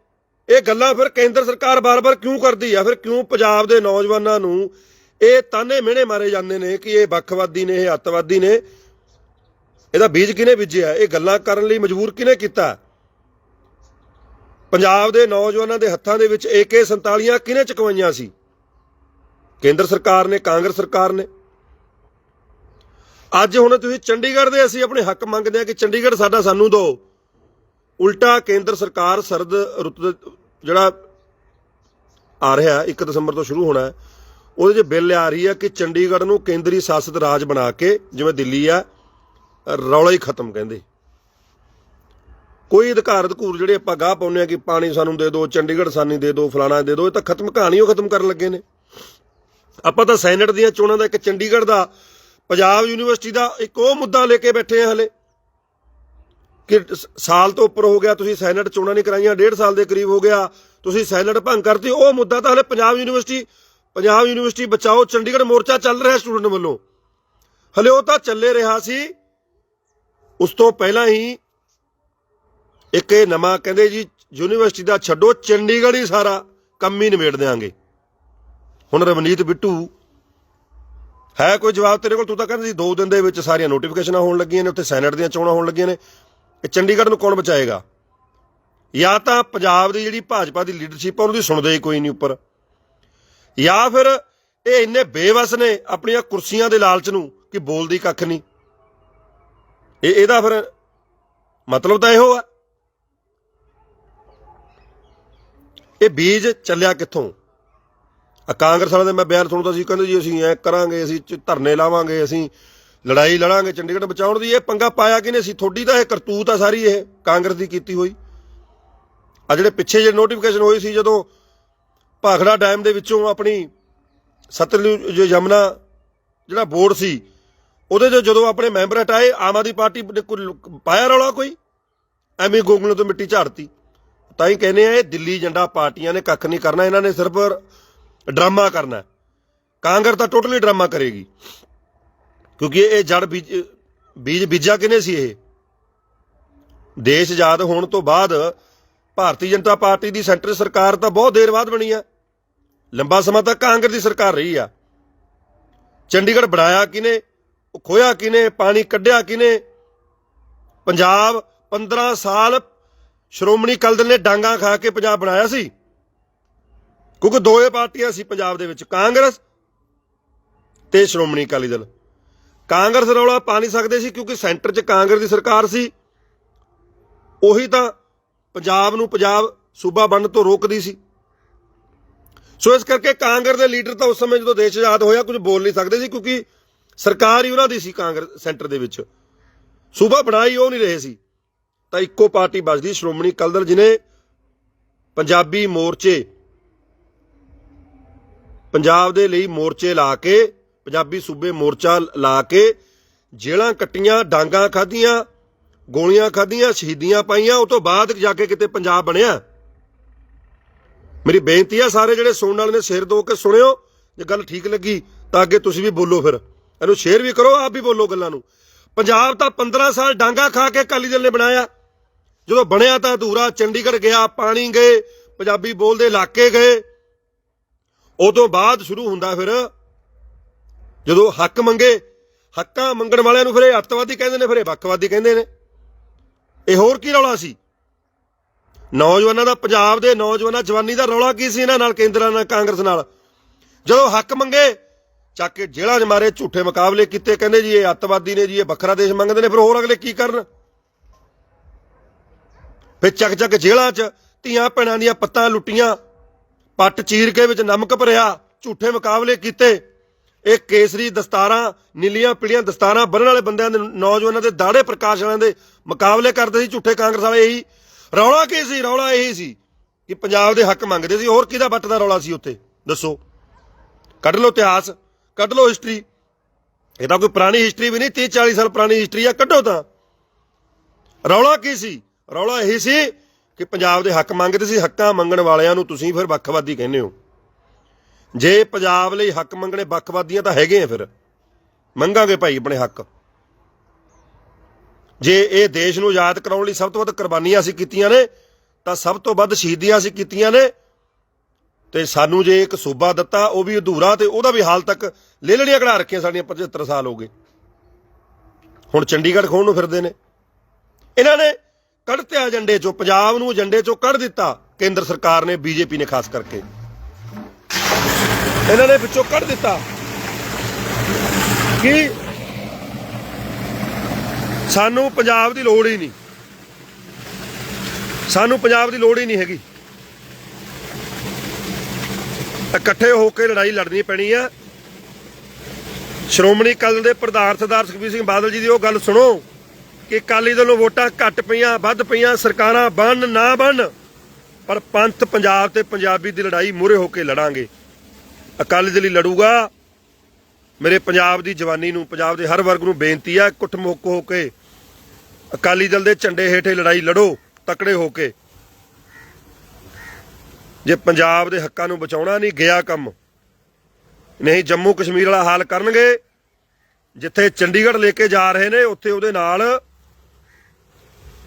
ਇਹ ਗੱਲਾਂ ਫਿਰ ਕੇਂਦਰ ਸਰਕਾਰ ਬਾਰ-ਬਾਰ ਕਿਉਂ ਕਰਦੀ ਆ? ਫਿਰ ਕਿਉਂ ਪੰਜਾਬ ਦੇ ਨੌਜਵਾਨਾਂ ਨੂੰ ਇਹ ਤਾਨੇ ਮਿਹਣੇ ਮਾਰੇ ਜਾਂਦੇ ਨੇ ਕਿ ਇਹ ਵੱਖਵਾਦੀ ਨੇ, ਇਹ ਅੱਤਵਾਦੀ ਨੇ? ਇਹਦਾ ਬੀਜ ਕਿਹਨੇ ਬੀਜਿਆ? ਇਹ ਗੱਲਾਂ ਕਰਨ ਲਈ ਮਜਬੂਰ ਕਿਹਨੇ ਕੀਤਾ? ਪੰਜਾਬ ਦੇ ਨੌਜਵਾਨਾਂ ਦੇ ਹੱਥਾਂ ਦੇ ਵਿੱਚ AK47 ਕਿਹਨੇ ਚਕਵਾਈਆਂ ਸੀ? ਕੇਂਦਰ ਸਰਕਾਰ ਨੇ, ਕਾਂਗਰਸ ਸਰਕਾਰ ਨੇ। ਅੱਜ ਹੁਣ ਤੁਸੀਂ ਚੰਡੀਗੜ੍ਹ ਦੇ ਅਸੀਂ ਆਪਣੇ ਹੱਕ ਮੰਗਦੇ ਆ ਕਿ ਚੰਡੀਗੜ੍ਹ ਸਾਡਾ ਸਾਨੂੰ ਦਿਓ। ਉਲਟਾ ਕੇਂਦਰ ਸਰਕਾਰ ਸਰਦ ਰੁੱਤ ਜਿਹੜਾ ਆ ਰਿਹਾ 1 ਦਸੰਬਰ ਤੋਂ ਸ਼ੁਰੂ ਹੋਣਾ ਉਹਦੇ 'ਚ ਬਿੱਲ ਆ ਰਹੀ ਹੈ ਕਿ ਚੰਡੀਗੜ੍ਹ ਨੂੰ ਕੇਂਦਰੀ ਸ਼ਾਸਿਤ ਰਾਜ ਬਣਾ ਕੇ, ਜਿਵੇਂ ਦਿੱਲੀ ਆ ਰੌਲਾ ਹੀ ਖਤਮ ਕਹਿੰਦੇ। ਕੋਈ ਅਧਿਕਾਰ ਅਧਿਕੂਰ ਜਿਹੜੇ ਆਪਾਂ ਗਾਹ ਪਾਉਂਦੇ ਆ ਕਿ ਪਾਣੀ ਸਾਨੂੰ ਦੇ ਦਿਓ, ਚੰਡੀਗੜ੍ਹ ਸਾਨੀ ਦੇ ਦਿਓ, ਫਲਾਣਾ ਦੇ ਦਿਓ, ਇਹ ਤਾਂ ਖਤਮ ਕਹਾਣੀ ਉਹ ਖਤਮ ਕਰਨ ਲੱਗੇ ਨੇ। ਆਪਾਂ ਤਾਂ ਸੈਨੇਟ ਦੀਆਂ ਚੋਣਾਂ ਦਾ ਇੱਕ ਚੰਡੀਗੜ੍ਹ ਦਾ ਪੰਜਾਬ ਯੂਨੀਵਰਸਿਟੀ ਦਾ ਇੱਕ ਉਹ ਮੁੱਦਾ ਲੈ ਕੇ ਬੈਠੇ ਆ ਹਲੇ। ਕਿ ਸਾਲ ਤੋਂ ਉੱਪਰ ਹੋ ਗਿਆ, ਤੁਸੀਂ ਸੈਨੇਟ ਚੋਣਾਂ ਨਹੀਂ ਕਰਾਈਆਂ, ਡੇਢ ਸਾਲ ਦੇ ਕਰੀਬ ਹੋ ਗਿਆ, ਤੁਸੀਂ ਸੈਨੇਟ ਭੰਗ ਕਰਤੀ, ਉਹ ਮੁੱਦਾ ਤਾਂ ਹਲੇ ਪੰਜਾਬ ਯੂਨੀਵਰਸਿਟੀ ਪੰਜਾਬ ਯੂਨੀਵਰਸਿਟੀ ਬਚਾਓ, ਚੰਡੀਗੜ੍ਹ ਮੋਰਚਾ ਚੱਲ ਰਿਹਾ ਸਟੂਡੈਂਟ ਵੱਲੋਂ। ਹਲੇ ਉਹ ਤਾਂ ਚੱਲੇ ਰਿਹਾ ਸੀ। ਉਸ ਤੋਂ ਪਹਿਲਾਂ ਹੀ ਇੱਕ ਇਹ ਨਵਾਂ ਕਹਿੰਦੇ ਜੀ, ਯੂਨੀਵਰਸਿਟੀ ਦਾ ਛੱਡੋ, ਚੰਡੀਗੜ੍ਹ ਹੀ ਸਾਰਾ ਕੰਮ ਹੀ ਨਿਬੇੜ ਦਿਆਂਗੇ। ਹੁਣ ਰਵਨੀਤ ਬਿੱਟੂ ਹੈ ਕੋਈ ਜਵਾਬ ਤੇਰੇ ਕੋਲ? ਤੂੰ ਤਾਂ ਕਹਿੰਦਾ ਸੀ 2 ਦਿਨ ਦੇ ਵਿੱਚ ਸਾਰੀਆਂ ਨੋਟੀਫਿਕੇਸ਼ਨਾਂ ਹੋਣ ਲੱਗੀਆਂ ਨੇ, ਉੱਥੇ ਸੈਨੇਟ ਦੀਆਂ ਚੋਣਾਂ ਹੋਣ ਲੱਗੀਆਂ ਨੇ। ਇਹ ਚੰਡੀਗੜ੍ਹ ਨੂੰ ਕੌਣ ਬਚਾਏਗਾ? ਜਾਂ ਤਾਂ ਪੰਜਾਬ ਦੀ ਜਿਹੜੀ ਭਾਜਪਾ ਦੀ ਲੀਡਰਸ਼ਿਪ ਆ ਉਹਨੂੰ ਦੀ ਸੁਣਦੇ ਹੀ ਕੋਈ ਨਹੀਂ ਉੱਪਰ। ਜਾਂ ਫਿਰ ਇਹ ਇੰਨੇ ਬੇਵਸ ਨੇ ਆਪਣੀਆਂ ਕੁਰਸੀਆਂ ਦੇ ਲਾਲਚ ਨੂੰ ਕਿ ਬੋਲਦੀ ਕੱਖ ਨਹੀਂ। ਇਹ ਇਹਦਾ ਫਿਰ ਮਤਲਬ ਤਾਂ ਇਹੋ ਆ। ਇਹ ਬੀਜ ਚੱਲਿਆ ਕਿੱਥੋਂ? ਆ ਕਾਂਗਰਸ ਵਾਲਿਆਂ ਦੇ ਮੈਂ ਬਿਆਨ ਸੁਣਦਾ ਸੀ ਕਹਿੰਦੇ ਜੀ ਅਸੀਂ ਐ ਕਰਾਂਗੇ, ਅਸੀਂ ਧਰਨੇ ਲਾਵਾਂਗੇ, ਅਸੀਂ ਲੜਾਈ ਲੜਾਂਗੇ, ਚੰਡੀਗੜ੍ਹ ਬਚਾਉਣ ਦੀ ਇਹ ਪੰਗਾ ਪਾਇਆ ਕਿਨੇ ਸੀ? ਥੋੜੀ ਤਾਂ ਇਹ ਕਰਤੂਤ ਆ ਸਾਰੀ ਇਹ, ਕਾਂਗਰਸ ਦੀ ਕੀਤੀ ਹੋਈ। ਆ ਜਿਹੜੇ ਪਿੱਛੇ ਜੇ ਨੋਟੀਫਿਕੇਸ਼ਨ ਹੋਈ ਸੀ ਜਦੋਂ ਭਾਖੜਾ ਡੈਮ ਦੇ ਵਿੱਚੋਂ ਆਪਣੀ ਸਤਲੁਜ ਯਮਨਾ ਜਿਹੜਾ ਬੋਰਡ ਸੀ, ਉਹਦੇ 'ਚ ਜਦੋਂ ਆਪਣੇ ਮੈਂਬਰ ਹਟਾਏ, ਆਮ ਆਦਮੀ ਪਾਰਟੀ ਨੇ ਕੋਈ ਪਾਇਆ ਰੌਲਾ ਕੋਈ? ਐਵੇਂ ਗੋਗਲੋਂ ਤੋਂ ਮਿੱਟੀ ਝਾੜਤੀ। ਤਾਂ ਹੀ ਕਹਿੰਦੇ ਆ, ਇਹ ਦਿੱਲੀ ਏਜੰਡਾ ਪਾਰਟੀਆਂ ਨੇ ਕੱਖ ਨਹੀਂ ਕਰਨਾ, ਇਹਨਾਂ ਨੇ ਸਿਰਫ ਡਰਾਮਾ ਕਰਨਾ। ਕਾਂਗਰ ਤਾਂ ਟੋਟਲੀ ਡਰਾਮਾ ਕਰੇਗੀ। ਕਿਉਂਕਿ ਇਹ ਜੜ ਬੀਜ ਬੀਜ ਬੀਜਾ ਕਿਨੇ ਸੀ ਇਹ? ਦੇਸ਼ ਆਜ਼ਾਦ ਹੋਣ ਤੋਂ ਬਾਅਦ ਭਾਰਤੀ ਜਨਤਾ ਪਾਰਟੀ ਦੀ ਸੈਂਟਰ ਸਰਕਾਰ ਤਾਂ ਬਹੁਤ ਦੇਰ ਬਾਅਦ ਬਣੀ ਆ। ਲੰਬਾ ਸਮਾਂ ਤੱਕ ਕਾਂਗਰਸ ਦੀ ਸਰਕਾਰ ਰਹੀ ਆ। ਚੰਡੀਗੜ੍ਹ ਬਣਾਇਆ ਕਿਨੇ ਉਹ ਖੋਇਆ ਕਿਨੇ, ਪਾਣੀ ਕੱਢਿਆ ਕਿਨੇ? ਪੰਜਾਬ 15 ਸਾਲ ਸ਼੍ਰੋਮਣੀ ਅਕਾਲੀ ਦਲ ਨੇ ਡਾਂਗਾ ਖਾ ਕੇ ਪੰਜਾਬ ਬਣਾਇਆ ਸੀ। ਕਿਉਂਕਿ ਦੋਏ ਪਾਰਟੀਆਂ ਸੀ ਪੰਜਾਬ ਦੇ ਵਿੱਚ, ਕਾਂਗਰਸ ਤੇ ਸ਼੍ਰੋਮਣੀ ਅਕਾਲੀ ਦਲ। ਕਾਂਗਰਸ ਰੌਲਾ ਪਾ ਨਹੀਂ ਸਕਦੇ ਸੀ ਕਿਉਂਕਿ ਸੈਂਟਰ 'ਚ ਕਾਂਗਰਸ ਦੀ ਸਰਕਾਰ ਸੀ। ਉਹੀ ਤਾਂ ਪੰਜਾਬ ਨੂੰ ਪੰਜਾਬ ਸੂਬਾ ਬਣਨ ਤੋਂ ਰੋਕਦੀ ਸੀ। ਸੋ ਇਸ ਕਰਕੇ ਕਾਂਗਰਸ ਦੇ ਲੀਡਰ ਤਾਂ ਉਸ ਸਮੇਂ ਜਦੋਂ ਦੇਸ਼ ਆਜ਼ਾਦ ਹੋਇਆ ਕੁਝ ਬੋਲ ਨਹੀਂ ਸਕਦੇ ਸੀ ਕਿਉਂਕਿ ਸਰਕਾਰ ਹੀ ਉਹਨਾਂ ਦੀ ਸੀ ਕਾਂਗਰਸ ਸੈਂਟਰ ਦੇ ਵਿੱਚ। ਸੂਬਾ ਬਣਾਈ ਉਹ ਨਹੀਂ ਰਹੇ ਸੀ। ਤਾਂ ਇੱਕੋ ਪਾਰਟੀ ਬਚਦੀ ਸ਼੍ਰੋਮਣੀ ਅਕਾਲੀ ਦਲ ਜਿਨੇ ਪੰਜਾਬੀ ਮੋਰਚੇ ਪੰਜਾਬ ਦੇ ਲਈ ਮੋਰਚੇ ਲਾ ਕੇ, ਪੰਜਾਬੀ ਸੂਬੇ ਮੋਰਚਾ ਲਾ ਕੇ ਜੇਲਾਂ ਕੱਟੀਆਂ, ਡਾਂਗਾ ਖਾਧੀਆਂ, ਗੋਲੀਆਂ ਖਾਧੀਆਂ, ਸ਼ਹੀਦੀਆਂ ਪਾਈਆਂ, ਉਹ ਤੋਂ ਬਾਅਦ ਜਾ ਕੇ ਕਿਤੇ ਪੰਜਾਬ ਬਣਿਆ। ਮੇਰੀ ਬੇਨਤੀ ਆ ਸਾਰੇ ਜਿਹੜੇ ਸੁਣਨ ਵਾਲੇ ਨੇ, ਸਿਰ ਦੋ ਕੇ ਸੁਣਿਓ, ਜੇ ਗੱਲ ਠੀਕ ਲੱਗੀ, ਤਾਂ ਅੱਗੇ ਤੁਸੀਂ ਵੀ ਬੋਲੋ ਫਿਰ। ਇਹਨੂੰ ਸ਼ੇਅਰ ਵੀ ਕਰੋ, ਆਪ ਵੀ ਬੋਲੋ ਗੱਲਾਂ ਨੂੰ। ਪੰਜਾਬ ਤਾਂ 15 ਸਾਲ ਡਾਂਗਾ ਖਾ ਕੇ ਅਕਾਲੀ ਦਲ ਨੇ ਬਣਾਇਆ। ਜਦੋਂ ਬਣਿਆ ਤਾਂ ਅਧੂਰਾ, ਚੰਡੀਗੜ੍ਹ ਗਿਆ, ਪਾਣੀ ਗਏ, ਪੰਜਾਬੀ ਬੋਲਦੇ ਇਲਾਕੇ ਗਏ। ਉਦੋਂ ਬਾਅਦ ਸ਼ੁਰੂ ਹੁੰਦਾ ਫਿਰ ਜਦੋਂ ਹੱਕ ਮੰਗੇ, ਹੱਕਾਂ ਮੰਗਣ ਵਾਲਿਆਂ ਨੂੰ ਫਿਰ ਇਹ ਅੱਤਵਾਦੀ ਕਹਿੰਦੇ ਨੇ, ਫਿਰ ਇਹ ਵੱਖਵਾਦੀ ਕਹਿੰਦੇ ਨੇ। ਇਹ ਹੋਰ ਕੀ ਰੌਲਾ ਸੀ? ਨੌਜਵਾਨਾਂ ਦਾ ਪੰਜਾਬ ਦੇ ਨੌਜਵਾਨਾਂ, ਜਵਾਨੀ ਦਾ ਰੌਲਾ ਕੀ ਸੀ ਇਹਨਾਂ ਨਾਲ, ਕੇਂਦਰਾਂ ਨਾਲ, ਕਾਂਗਰਸ ਨਾਲ? ਜਦੋਂ ਹੱਕ ਮੰਗੇ, ਚੱਕ ਕੇ ਜੇਲ੍ਹਾਂ 'ਚ ਮਾਰੇ, ਝੂਠੇ ਮੁਕਾਬਲੇ ਕੀਤੇ, ਕਹਿੰਦੇ ਜੀ ਇਹ ਅੱਤਵਾਦੀ ਨੇ ਜੀ, ਇਹ ਵੱਖਰਾ ਦੇਸ਼ ਮੰਗਦੇ ਨੇ, ਫਿਰ ਹੋਰ ਅਗਲੇ ਕੀ ਕਰਨ? ਫਿਰ ਚੱਕ ਚੱਕ ਜੇਲ੍ਹਾਂ 'ਚ ਧੀਆਂ ਭੈਣਾਂ ਦੀਆਂ ਪੱਤਾਂ ਲੁੱਟੀਆਂ ਪੱਟ ਚੀਰ ਕੇ ਵਿੱਚ ਨਮਕ ਭਰਿਆ, ਝੂਠੇ ਮੁਕਾਬਲੇ ਕੀਤੇ। ਇਹ ਕੇਸਰੀ ਦਸਤਾਰਾਂ, ਨੀਲੀਆਂ ਪੀਲੀਆਂ ਦਸਤਾਰਾਂ ਬੰਨਣ ਵਾਲੇ ਬੰਦਿਆਂ ਦੇ ਨੌਜਵਾਨਾਂ ਦੇ ਦਾੜੇ ਪ੍ਰਕਾਸ਼ ਵਾਲਿਆਂ ਦੇ ਮੁਕਾਬਲੇ ਕਰਦੇ ਸੀ, ਝੂਠੇ ਕਾਂਗਰਸ ਵਾਲੇ ਇਹੀ। ਰੌਲਾ ਕੀ ਸੀ? ਰੌਲਾ ਇਹੀ ਸੀ ਕਿ ਪੰਜਾਬ ਦੇ ਹੱਕ ਮੰਗਦੇ ਸੀ। ਹੋਰ ਕਿਹਦਾ ਵੱਟ ਦਾ ਰੌਲਾ ਸੀ ਉੱਥੇ? ਦੱਸੋ। ਕੱਢ ਲਓ ਇਤਿਹਾਸ, ਕੱਢ ਲਓ ਹਿਸਟਰੀ ਇਹ ਤਾਂ ਕੋਈ ਪੁਰਾਣੀ ਹਿਸਟਰੀ ਵੀ ਨਹੀਂ 30 40 ਸਾਲ ਪੁਰਾਣੀ ਹਿਸਟਰੀ ਆ, ਕੱਢੋ ਤਾਂ। ਰੌਲਾ ਕੀ ਸੀ? ਰੌਲਾ ਇਹੀ ਸੀ ਕਿ ਪੰਜਾਬ ਦੇ ਹੱਕ ਮੰਗਦੇ ਸੀ, ਹੱਕਾਂ ਮੰਗਣ ਵਾਲਿਆਂ ਨੂੰ ਤੁਸੀਂ ਫਿਰ ਵੱਖਵਾਦੀ ਕਹਿੰਦੇ ਹੋ। ਜੇ ਪੰਜਾਬ ਲਈ ਹੱਕ ਮੰਗਣੇ ਵੱਖਵਾਦੀਆਂ ਤਾਂ ਹੈਗੇ ਆ ਫਿਰ। ਮੰਗਾਂਗੇ ਭਾਈ ਆਪਣੇ ਹੱਕ। ਜੇ ਇਹ ਦੇਸ਼ ਨੂੰ ਆਜ਼ਾਦ ਕਰਾਉਣ ਲਈ ਸਭ ਤੋਂ ਵੱਧ ਕੁਰਬਾਨੀਆਂ ਅਸੀਂ ਕੀਤੀਆਂ ਨੇ, ਤਾਂ ਸਭ ਤੋਂ ਵੱਧ ਸ਼ਹੀਦੀਆਂ ਅਸੀਂ ਕੀਤੀਆਂ ਨੇ। ਤੇ ਸਾਨੂੰ ਜੇ ਇੱਕ ਸੂਬਾ ਦਿੱਤਾ, ਉਹ ਵੀ ਅਧੂਰਾ ਤੇ ਉਹਦਾ ਵੀ ਹਾਲ ਤੱਕ ਲੇਲੜੀਆਂ ਕਢਾ ਰੱਖੀਆਂ ਸਾਡੀਆਂ 75 ਸਾਲ ਹੋ ਗਏ। ਹੁਣ ਚੰਡੀਗੜ੍ਹ ਖੋਣ ਨੂੰ ਫਿਰਦੇ ਨੇ। ਇਹਨਾਂ ਨੇ ਕੱਢਤੇ ਏਜੰਡੇ ਚੋਂ, ਪੰਜਾਬ ਨੂੰ ਏਜੰਡੇ ਚੋਂ ਕੱਢ ਦਿੱਤਾ। ਕੇਂਦਰ ਸਰਕਾਰ ਨੇ ਬੀਜੇਪੀ ਨੇ ਖਾਸ ਕਰਕੇ। ਇਹਨਾਂ ਨੇ ਵਿੱਚੋਂ ਕੱਢ ਦਿੱਤਾ ਕਿ ਸਾਨੂੰ ਪੰਜਾਬ ਦੀ ਲੋੜ ਹੀ ਨਹੀਂ। ਸਾਨੂੰ ਪੰਜਾਬ ਦੀ ਲੋੜ ਹੀ ਨਹੀਂ ਹੈਗੀ। ਇਕੱਠੇ ਹੋ ਕੇ ਲੜਾਈ ਲੜਨੀ ਪੈਣੀ ਆ। ਸ਼੍ਰੋਮਣੀ ਅਕਾਲੀ ਦੇ ਪ੍ਰਧਾਨ ਸਰਦਾਰ ਸੁਖਬੀਰ ਸਿੰਘ ਬਾਦਲ ਜੀ ਦੀ ਉਹ ਗੱਲ ਸੁਣੋ। ਕਿ ਅਕਾਲੀ ਦਲ ਨੂੰ ਵੋਟਾਂ ਘੱਟ ਪਈਆਂ, ਵੱਧ ਪਈਆਂ, ਸਰਕਾਰਾਂ ਬਣ ਨਾ ਬਣ ਪਰ ਪੰਥ ਪੰਜਾਬ ਤੇ ਪੰਜਾਬੀ ਦੀ ਲੜਾਈ ਮੂਹਰੇ ਹੋ ਕੇ ਲੜਾਂਗੇ। ਅਕਾਲੀ ਦਲ ਹੀ ਲੜੂਗਾ। ਮੇਰੇ ਪੰਜਾਬ ਦੀ ਜਵਾਨੀ ਨੂੰ, ਪੰਜਾਬ ਦੇ ਹਰ ਵਰਗ ਨੂੰ ਬੇਨਤੀ ਆ, ਕੁੱਟਮੁੱਕ ਹੋ ਕੇ ਅਕਾਲੀ ਦਲ ਦੇ ਝੰਡੇ ਹੇਠੇ ਲੜਾਈ ਲੜੋ, ਤਕੜੇ ਹੋ ਕੇ। ਜੇ ਪੰਜਾਬ ਦੇ ਹੱਕਾਂ ਨੂੰ ਬਚਾਉਣਾ ਨਹੀਂ, ਗਿਆ ਕੰਮ। ਨਹੀਂ ਜੰਮੂ ਕਸ਼ਮੀਰ ਵਾਲਾ ਹਾਲ ਕਰਨਗੇ। ਜਿੱਥੇ ਚੰਡੀਗੜ੍ਹ ਲੈ ਕੇ ਜਾ ਰਹੇ ਨੇ, ਉੱਥੇ ਉਹਦੇ ਨਾਲ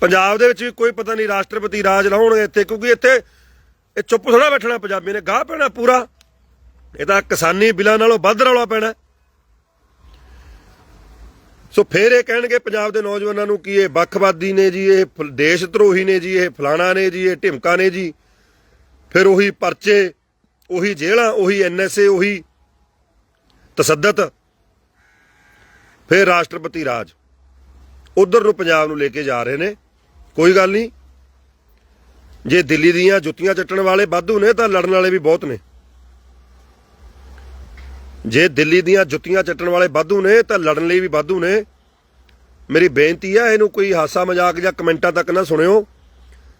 ਪੰਜਾਬ ਦੇ ਵਿੱਚ ਵੀ ਕੋਈ ਪਤਾ ਨਹੀਂ ਰਾਸ਼ਟਰਪਤੀ ਰਾਜ ਲਾਉਣਗੇ ਇੱਥੇ, ਕਿਉਂਕਿ ਇੱਥੇ ਇਹ ਚੁੱਪ ਥੋੜਾ ਬੈਠਣਾ ਪੰਜਾਬੀ ਨੇ, ਗਾਹ ਪੈਣਾ ਪੂਰਾ। ਇਹ ਤਾਂ ਕਿਸਾਨੀ ਬਿੱਲਾਂ ਨਾਲੋਂ ਵੱਧ ਰੌਲਾ ਪੈਣਾ। ਸੋ ਫੇਰ ਇਹ ਕਹਿਣਗੇ ਪੰਜਾਬ ਦੇ ਨੌਜਵਾਨਾਂ ਨੂੰ ਕੀ ਇਹ ਵੱਖਵਾਦੀ ਨੇ ਜੀ, ਇਹ ਫ- ਦੇਸ਼ ਧਰੋਹੀ ਨੇ ਜੀ, ਇਹ ਫਲਾਣਾ ਨੇ ਜੀ, ਇਹ ਢਿਮਕਾ ਨੇ ਜੀ। ਫਿਰ ਉਹੀ ਪਰਚੇ, ਉਹੀ ਜੇਲ੍ਹਾਂ, ਉਹੀ ਐਨਐਸਏ ਉਹੀ ਤਸੱਦਤ। ਫਿਰ ਰਾਸ਼ਟਰਪਤੀ ਰਾਜ। ਉਧਰ ਨੂੰ ਪੰਜਾਬ ਨੂੰ ਲੈ ਕੇ ਜਾ ਰਹੇ ਨੇ। ਕੋਈ ਗੱਲ ਨਹੀਂ। ਜੇ ਦਿੱਲੀ ਦੀਆਂ ਜੁੱਤੀਆਂ ਚੱਟਣ ਵਾਲੇ ਵਾਧੂ ਨੇ, ਤਾਂ ਲੜਨ ਵਾਲੇ ਵੀ ਬਹੁਤ ਨੇ। ਜੇ ਦਿੱਲੀ ਦੀਆਂ ਜੁੱਤੀਆਂ ਚੱਟਣ ਵਾਲੇ ਵਾਧੂ ਨੇ, ਤਾਂ ਲੜਨ ਲਈ ਵੀ ਵਾਧੂ ਨੇ। ਮੇਰੀ ਬੇਨਤੀ ਆ, ਇਹਨੂੰ ਕੋਈ ਹਾਸਾ ਮਜ਼ਾਕ ਜਾਂ ਕਮੈਂਟਾਂ ਤੱਕ ਨਾ ਸੁਣਿਓ।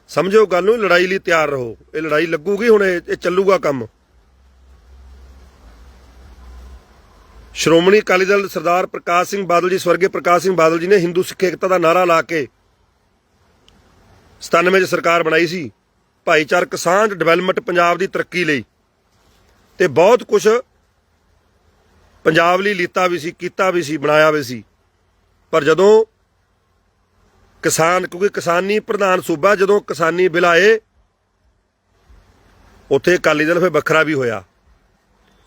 ਸਮਝੋ ਗੱਲ ਨੂੰ, ਲੜਾਈ ਲਈ ਤਿਆਰ ਰਹੋ। ਇਹ ਲੜਾਈ ਲੱਗੂਗੀ ਹੁਣ, ਇਹ ਇਹ ਚੱਲੂਗਾ ਕੰਮ। ਸ਼੍ਰੋਮਣੀ ਅਕਾਲੀ ਦਲ ਸਰਦਾਰ ਪ੍ਰਕਾਸ਼ ਸਿੰਘ ਬਾਦਲ ਜੀ, ਸਵਰਗੀ ਪ੍ਰਕਾਸ਼ ਸਿੰਘ ਬਾਦਲ ਜੀ ਨੇ ਹਿੰਦੂ ਸਿੱਖ ਏਕਤਾ ਦਾ ਨਾਰਾ ਲਾ ਕੇ 97 ਚ ਸਰਕਾਰ ਬਣਾਈ ਸੀ ਭਾਈਚਾਰਕ ਸਾਂਝ ਡਿਵੈਲਪਮੈਂਟ ਪੰਜਾਬ ਦੀ ਤਰੱਕੀ ਲਈ। ਤੇ ਬਹੁਤ ਕੁਝ ਪੰਜਾਬ ਲਈ ਲੀਤਾ ਵੀ ਸੀ, ਕੀਤਾ ਵੀ ਸੀ, ਬਣਾਇਆ ਵੀ ਸੀ। ਪਰ ਜਦੋਂ ਕਿਸਾਨ, ਕਿਉਂਕਿ ਕਿਸਾਨੀ ਪ੍ਰਧਾਨ ਸੂਬਾ, ਜਦੋਂ ਕਿਸਾਨੀ ਬਿੱਲ ਆਏ, ਉੱਥੇ ਅਕਾਲੀ ਦਲ ਫਿਰ ਵੱਖਰਾ ਵੀ ਹੋਇਆ।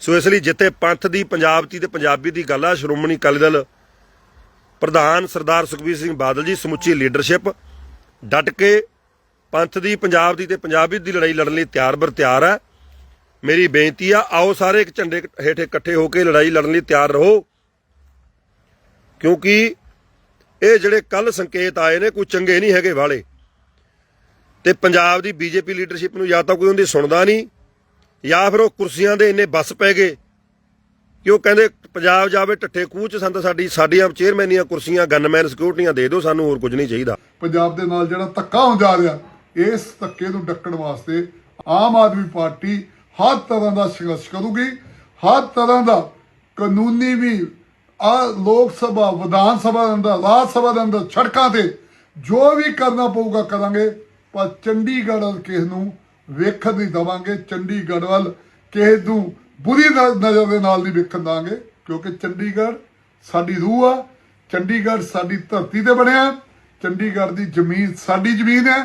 ਸੋ ਇਸ ਲਈ ਜਿੱਥੇ ਪੰਥ ਦੀ, ਪੰਜਾਬ ਦੀ ਤੇ ਪੰਜਾਬੀ ਦੀ ਗੱਲ ਆ। ਸ਼੍ਰੋਮਣੀ ਅਕਾਲੀ ਦਲ ਪ੍ਰਧਾਨ ਸਰਦਾਰ ਸੁਖਬੀਰ ਸਿੰਘ ਬਾਦਲ ਜੀ ਸਮੁੱਚੀ ਲੀਡਰਸ਼ਿਪ ਡਟ ਕੇ ਪੰਥ ਦੀ, ਪੰਜਾਬ ਦੀ ਤੇ ਪੰਜਾਬੀ ਦੀ ਲੜਾਈ ਲੜਨ ਲਈ ਤਿਆਰ ਬਰ ਤਿਆਰ ਹੈ। ਮੇਰੀ ਬੇਨਤੀ ਆ, ਆਓ ਸਾਰੇ ਇੱਕ ਝੰਡੇ ਹੇਠ ਇਕੱਠੇ ਹੋ ਕੇ ਲੜਾਈ ਲੜਨ ਲਈ ਤਿਆਰ ਰਹੋ। ਕਿਉਂਕਿ ਇਹ ਜਿਹੜੇ ਕੱਲ ਸੰਕੇਤ ਆਏ ਨੇ, ਕੋਈ ਚੰਗੇ ਨਹੀਂ ਹੈਗੇ ਵਾਲੇ। ਤੇ ਪੰਜਾਬ ਦੀ ਬੀਜੇਪੀ ਲੀਡਰਸ਼ਿਪ ਨੂੰ ਜਾਂ ਤਾਂ ਕੋਈ ਉਹਦੀ ਸੁਣਦਾ ਨਹੀਂ, ਜਾਂ ਫਿਰ ਉਹ ਕੁਰਸੀਆਂ ਦੇ ਇੰਨੇ ਬਸ ਪੈ ਗਏ ਕਿ ਉਹ ਕਹਿੰਦੇ ਪੰਜਾਬ ਜਾਵੇ ਢੱਠੇ ਖੂਹ ਚ, ਸੰਤ ਸਾਡੀ ਸਾਡੀਆਂ ਚੇਅਰਮੈਨੀਆਂ ਕੁਰਸੀਆਂ ਗਨਮੈਨ ਸਿਕਿਉਰਟੀਆਂ ਦੇ ਦਿਓ, ਸਾਨੂੰ ਹੋਰ ਕੁਝ ਨਹੀਂ ਚਾਹੀਦਾ। ਪੰਜਾਬ ਦੇ ਨਾਲ ਜਿਹੜਾ ਧੱਕਾ ਹੋਣ ਰਿਹਾ, ਇਸ ਧੱਕੇ ਨੂੰ ਡੱਕਣ ਵਾਸਤੇ ਆਮ ਆਦਮੀ ਪਾਰਟੀ ਹਰ ਤਰ੍ਹਾਂ ਦਾ ਸੰਘਰਸ਼ ਕਰੂਗੀ, ਹਰ ਤਰ੍ਹਾਂ ਦਾ ਕਾਨੂੰਨੀ ਵੀ ਆ ਲੋਕ ਸਭਾ, ਵਿਧਾਨ ਸਭਾ ਦੇ ਅੰਦਰ, ਰਾਜ ਸਭਾ ਦੇ ਅੰਦਰ ਸੜਕਾਂ ਤੇ ਜੋ ਵੀ ਕਰਨਾ ਪਊਗਾ ਕਰਾਂਗੇ, ਪਰ ਚੰਡੀਗੜ੍ਹ ਵੱਲ ਕਿਸ ਨੂੰ ਵੇਖਣ ਨਹੀਂ ਦਵਾਂਗੇ, ਚੰਡੀਗੜ੍ਹ ਵੱਲ ਕਿਸੇ ਨੂੰ ਬੁਰੀ ਨਜ਼ਰ ਦੇ ਨਾਲ ਨਹੀਂ ਵੇਖਣ ਦਾਂਗੇ, ਕਿਉਂਕਿ ਚੰਡੀਗੜ੍ਹ ਸਾਡੀ ਰੂਹ ਆ, ਚੰਡੀਗੜ੍ਹ ਸਾਡੀ ਧਰਤੀ ਤੇ ਬਣਿਆ ਚੰਡੀਗੜ੍ਹ ਦੀ ਜ਼ਮੀਨ ਸਾਡੀ ਜ਼ਮੀਨ ਹੈ।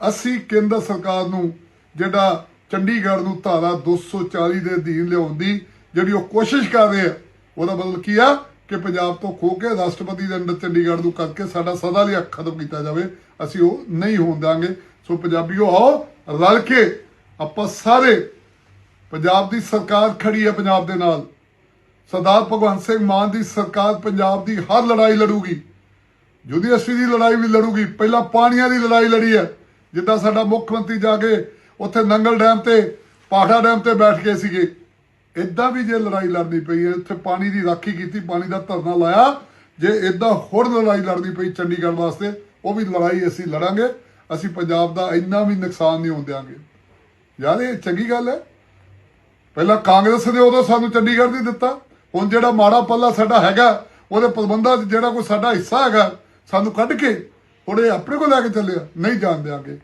ਅਸੀਂ ਕੇਂਦਰ ਸਰਕਾਰ ਨੂੰ ਜਿਹੜਾ ਚੰਡੀਗੜ੍ਹ ਨੂੰ ਧਾਰਾ 240 ਦੇ ਅਧੀਨ ਲਿਆਉਣ ਦੀ ਜਿਹੜੀ ਉਹ ਕੋਸ਼ਿਸ਼ ਕਰ ਰਹੇ ਆ, ਉਹਦਾ ਮਤਲਬ ਕੀ ਆ ਕਿ ਪੰਜਾਬ ਤੋਂ ਖੋ ਕੇ ਰਾਸ਼ਟਰਪਤੀ ਦੇ ਅੰਡਰ ਚੰਡੀਗੜ੍ਹ ਨੂੰ ਕਰਕੇ ਸਾਡਾ ਸਦਾ ਲਈ ਹੱਕ ਖਤਮ ਕੀਤਾ ਜਾਵੇ। ਅਸੀਂ ਉਹ ਨਹੀਂ ਹੋਣ ਦਾਂਗੇ ਸੋ ਪੰਜਾਬੀਓ ਆਓ, ਰਲ ਕੇ ਆਪਾਂ ਸਾਰੇ ਪੰਜਾਬ ਦੀ ਸਰਕਾਰ ਖੜੀ ਹੈ ਪੰਜਾਬ ਦੇ ਨਾਲ। ਸਰਦਾਰ ਭਗਵੰਤ ਸਿੰਘ ਮਾਨ ਦੀ ਸਰਕਾਰ ਪੰਜਾਬ ਦੀ ਹਰ ਲੜਾਈ ਲੜੂਗੀ। ਯੂਨੀਵਰਸਿਟੀ ਦੀ ਲੜਾਈ ਵੀ ਲੜੂਗੀ। ਪਹਿਲਾਂ ਪਾਣੀਆਂ ਦੀ ਲੜਾਈ ਲੜੀ ਹੈ। ਜਿੱਦਾਂ ਸਾਡਾ ਮੁੱਖ ਮੰਤਰੀ ਜਾ ਕੇ ਉੱਥੇ ਨੰਗਲ ਡੈਮ ਤੇ ਪਾਠਾ ਡੈਮ ਤੇ ਬੈਠ ਕੇ ਸੀਗੇ। ਇਦਾਂ ਵੀ ਜੇ ਲੜਾਈ ਲੜਨੀ ਪਈ ਹੈ, ਉੱਥੇ ਪਾਣੀ ਦੀ ਰਾਖੀ ਕੀਤੀ, ਪਾਣੀ ਦਾ ਧਰਨਾ ਲਾਇਆ, ਜੇ ਇਦਾਂ ਹੋਰ ਲੜਾਈ ਲੜਨੀ ਪਈ ਚੰਡੀਗੜ੍ਹ ਵਾਸਤੇ, ਉਹ ਵੀ ਲੜਾਈ ਅਸੀਂ ਲੜਾਂਗੇ। ਅਸੀਂ ਪੰਜਾਬ ਦਾ ਇੰਨਾ ਵੀ ਨੁਕਸਾਨ ਨਹੀਂ ਹੋਣ ਦਿਆਂਗੇ। ਯਾਰ ਇਹ ਚੰਗੀ ਗੱਲ ਹੈ। ਪਹਿਲਾਂ ਕਾਂਗਰਸ ਨੇ ਉਦੋਂ ਸਾਨੂੰ ਚੰਡੀਗੜ੍ਹ ਨਹੀਂ ਦਿੱਤਾ। ਹੁਣ ਜਿਹੜਾ ਮਾੜਾ ਪੱਲਾ ਸਾਡਾ ਹੈਗਾ, ਉਹਦੇ ਪ੍ਰਬੰਧਾਂ 'ਚ ਜਿਹੜਾ ਕੋਈ ਸਾਡਾ ਹਿੱਸਾ ਹੈਗਾ, ਸਾਨੂੰ ਕੱਢ ਕੇ ਹੁਣ ਇਹ ਆਪਣੇ ਕੋਲ ਲੈ ਕੇ ਚੱਲਿਆ ਨਹੀਂ ਜਾਣ ਦਿਆਂਗੇ।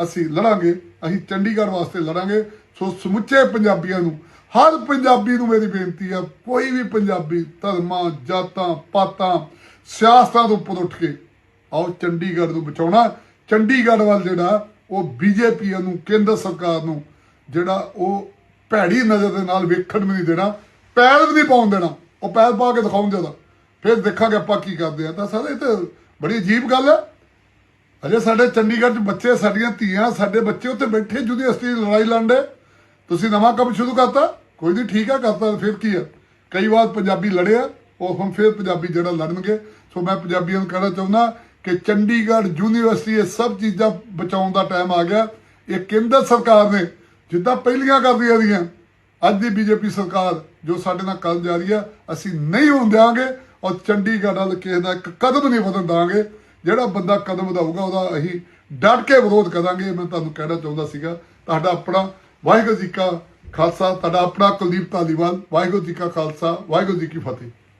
ਅਸੀਂ ਲੜਾਂਗੇ, ਅਸੀਂ ਚੰਡੀਗੜ੍ਹ ਵਾਸਤੇ ਲੜਾਂਗੇ। ਸੋ ਸਮੁੱਚੇ ਪੰਜਾਬੀਆਂ ਨੂੰ, ਹਰ ਪੰਜਾਬੀ ਨੂੰ ਮੇਰੀ ਬੇਨਤੀ ਹੈ ਕੋਈ ਵੀ ਪੰਜਾਬੀ ਧਰਮਾਂ, ਜਾਤਾਂ, ਪਾਤਾਂ, ਸਿਆਸਤਾਂ ਤੋਂ ਉੱਪਰ ਉੱਠ ਕੇ ਆਓ ਚੰਡੀਗੜ੍ਹ ਨੂੰ ਬਚਾਉਣਾ। ਚੰਡੀਗੜ੍ਹ ਵੱਲ ਜਿਹੜਾ, ਉਹ ਬੀਜੇਪੀ ਨੂੰ, ਕੇਂਦਰ ਸਰਕਾਰ ਨੂੰ, ਜਿਹੜਾ ਉਹ ਭੈੜੀ ਨਜ਼ਰ ਦੇ ਨਾਲ ਵੇਖਣ ਵੀ ਨਹੀਂ ਦੇਣਾ ਪੈਰ ਵੀ ਨਹੀਂ ਪਾਉਣ ਦੇਣਾ, ਉਹ ਪੈਰ ਪਾ ਕੇ ਦਿਖਾਉਣ ਜਦਾ ਫਿਰ ਦੇਖਾਂਗੇ ਆਪਾਂ ਕੀ ਕਰਦੇ ਆ। ਤਾਂ ਸਰ, ਇਹ ਤਾਂ ਬੜੀ ਅਜੀਬ ਗੱਲ ਹੈ। ਅਜੇ ਸਾਡੇ ਚੰਡੀਗੜ੍ਹ 'ਚ ਬੱਚੇ, ਸਾਡੀਆਂ ਧੀਆਂ, ਸਾਡੇ ਬੱਚੇ ਉੱਥੇ ਬੈਠੇ ਯੂਨੀਵਰਸਿਟੀ ਦੀ ਲੜਾਈ ਲੜਦੇ। ਤੁਸੀਂ ਨਵਾਂ ਕੰਮ ਸ਼ੁਰੂ ਕਰਤਾ, ਕੋਈ ਨਹੀਂ ਠੀਕ ਆ, ਕਰਤਾ ਫਿਰ ਕੀ ਆ। ਕਈ ਵਾਰ ਪੰਜਾਬੀ ਲੜਿਆ ਉਹ ਹੁਣ ਫਿਰ ਪੰਜਾਬੀ ਜਿਹੜਾ ਲੜਨਗੇ। ਸੋ ਮੈਂ ਪੰਜਾਬੀਆਂ ਨੂੰ ਕਹਿਣਾ ਚਾਹੁੰਦਾ ਕਿ ਚੰਡੀਗੜ੍ਹ ਯੂਨੀਵਰਸਿਟੀ ਇਹ ਸਭ ਚੀਜ਼ਾਂ ਬਚਾਉਣ ਦਾ ਟਾਈਮ ਆ ਗਿਆ। ਇਹ ਕੇਂਦਰ ਸਰਕਾਰ ਨੇ ਜਿੱਦਾਂ ਪਹਿਲੀਆਂ ਕਰਦੀਆਂ ਰਹੀਆਂ ਅੱਜ ਦੀ ਬੀਜੇਪੀ ਸਰਕਾਰ ਜੋ ਸਾਡੇ ਨਾਲ ਕਰਨ ਜਾ ਰਹੀ ਆ, ਅਸੀਂ ਨਹੀਂ ਹੋਣ ਦਿਆਂਗੇ ਔਰ ਚੰਡੀਗੜ੍ਹ ਨਾਲ ਕਿਸੇ ਦਾ ਇੱਕ ਕਦਮ ਨਹੀਂ ਵਧਣ ਦਾਂਗੇ ਜਿਹੜਾ ਬੰਦਾ ਕਦਮ ਵਧਾਊਗਾ, ਉਹਦਾ ਅਸੀਂ ਡਟ ਕੇ ਵਿਰੋਧ ਕਰਾਂਗੇ। ਮੈਂ ਤੁਹਾਨੂੰ ਕਹਿਣਾ ਚਾਹੁੰਦਾ ਸੀਗਾ, ਤੁਹਾਡਾ ਆਪਣਾ ਵਾਹਿਗੁਰੂ ਜੀ ਕਾ ਖਾਲਸਾ, ਤੁਹਾਡਾ ਆਪਣਾ ਕੁਲਦੀਪ ਧਾਲੀਵਾਲ, ਵਾਹਿਗੁਰੂ ਜੀ ਕਾ ਖਾਲਸਾ, ਵਾਹਿਗੁਰੂ ਜੀ ਕੀ ਫਤਿਹ।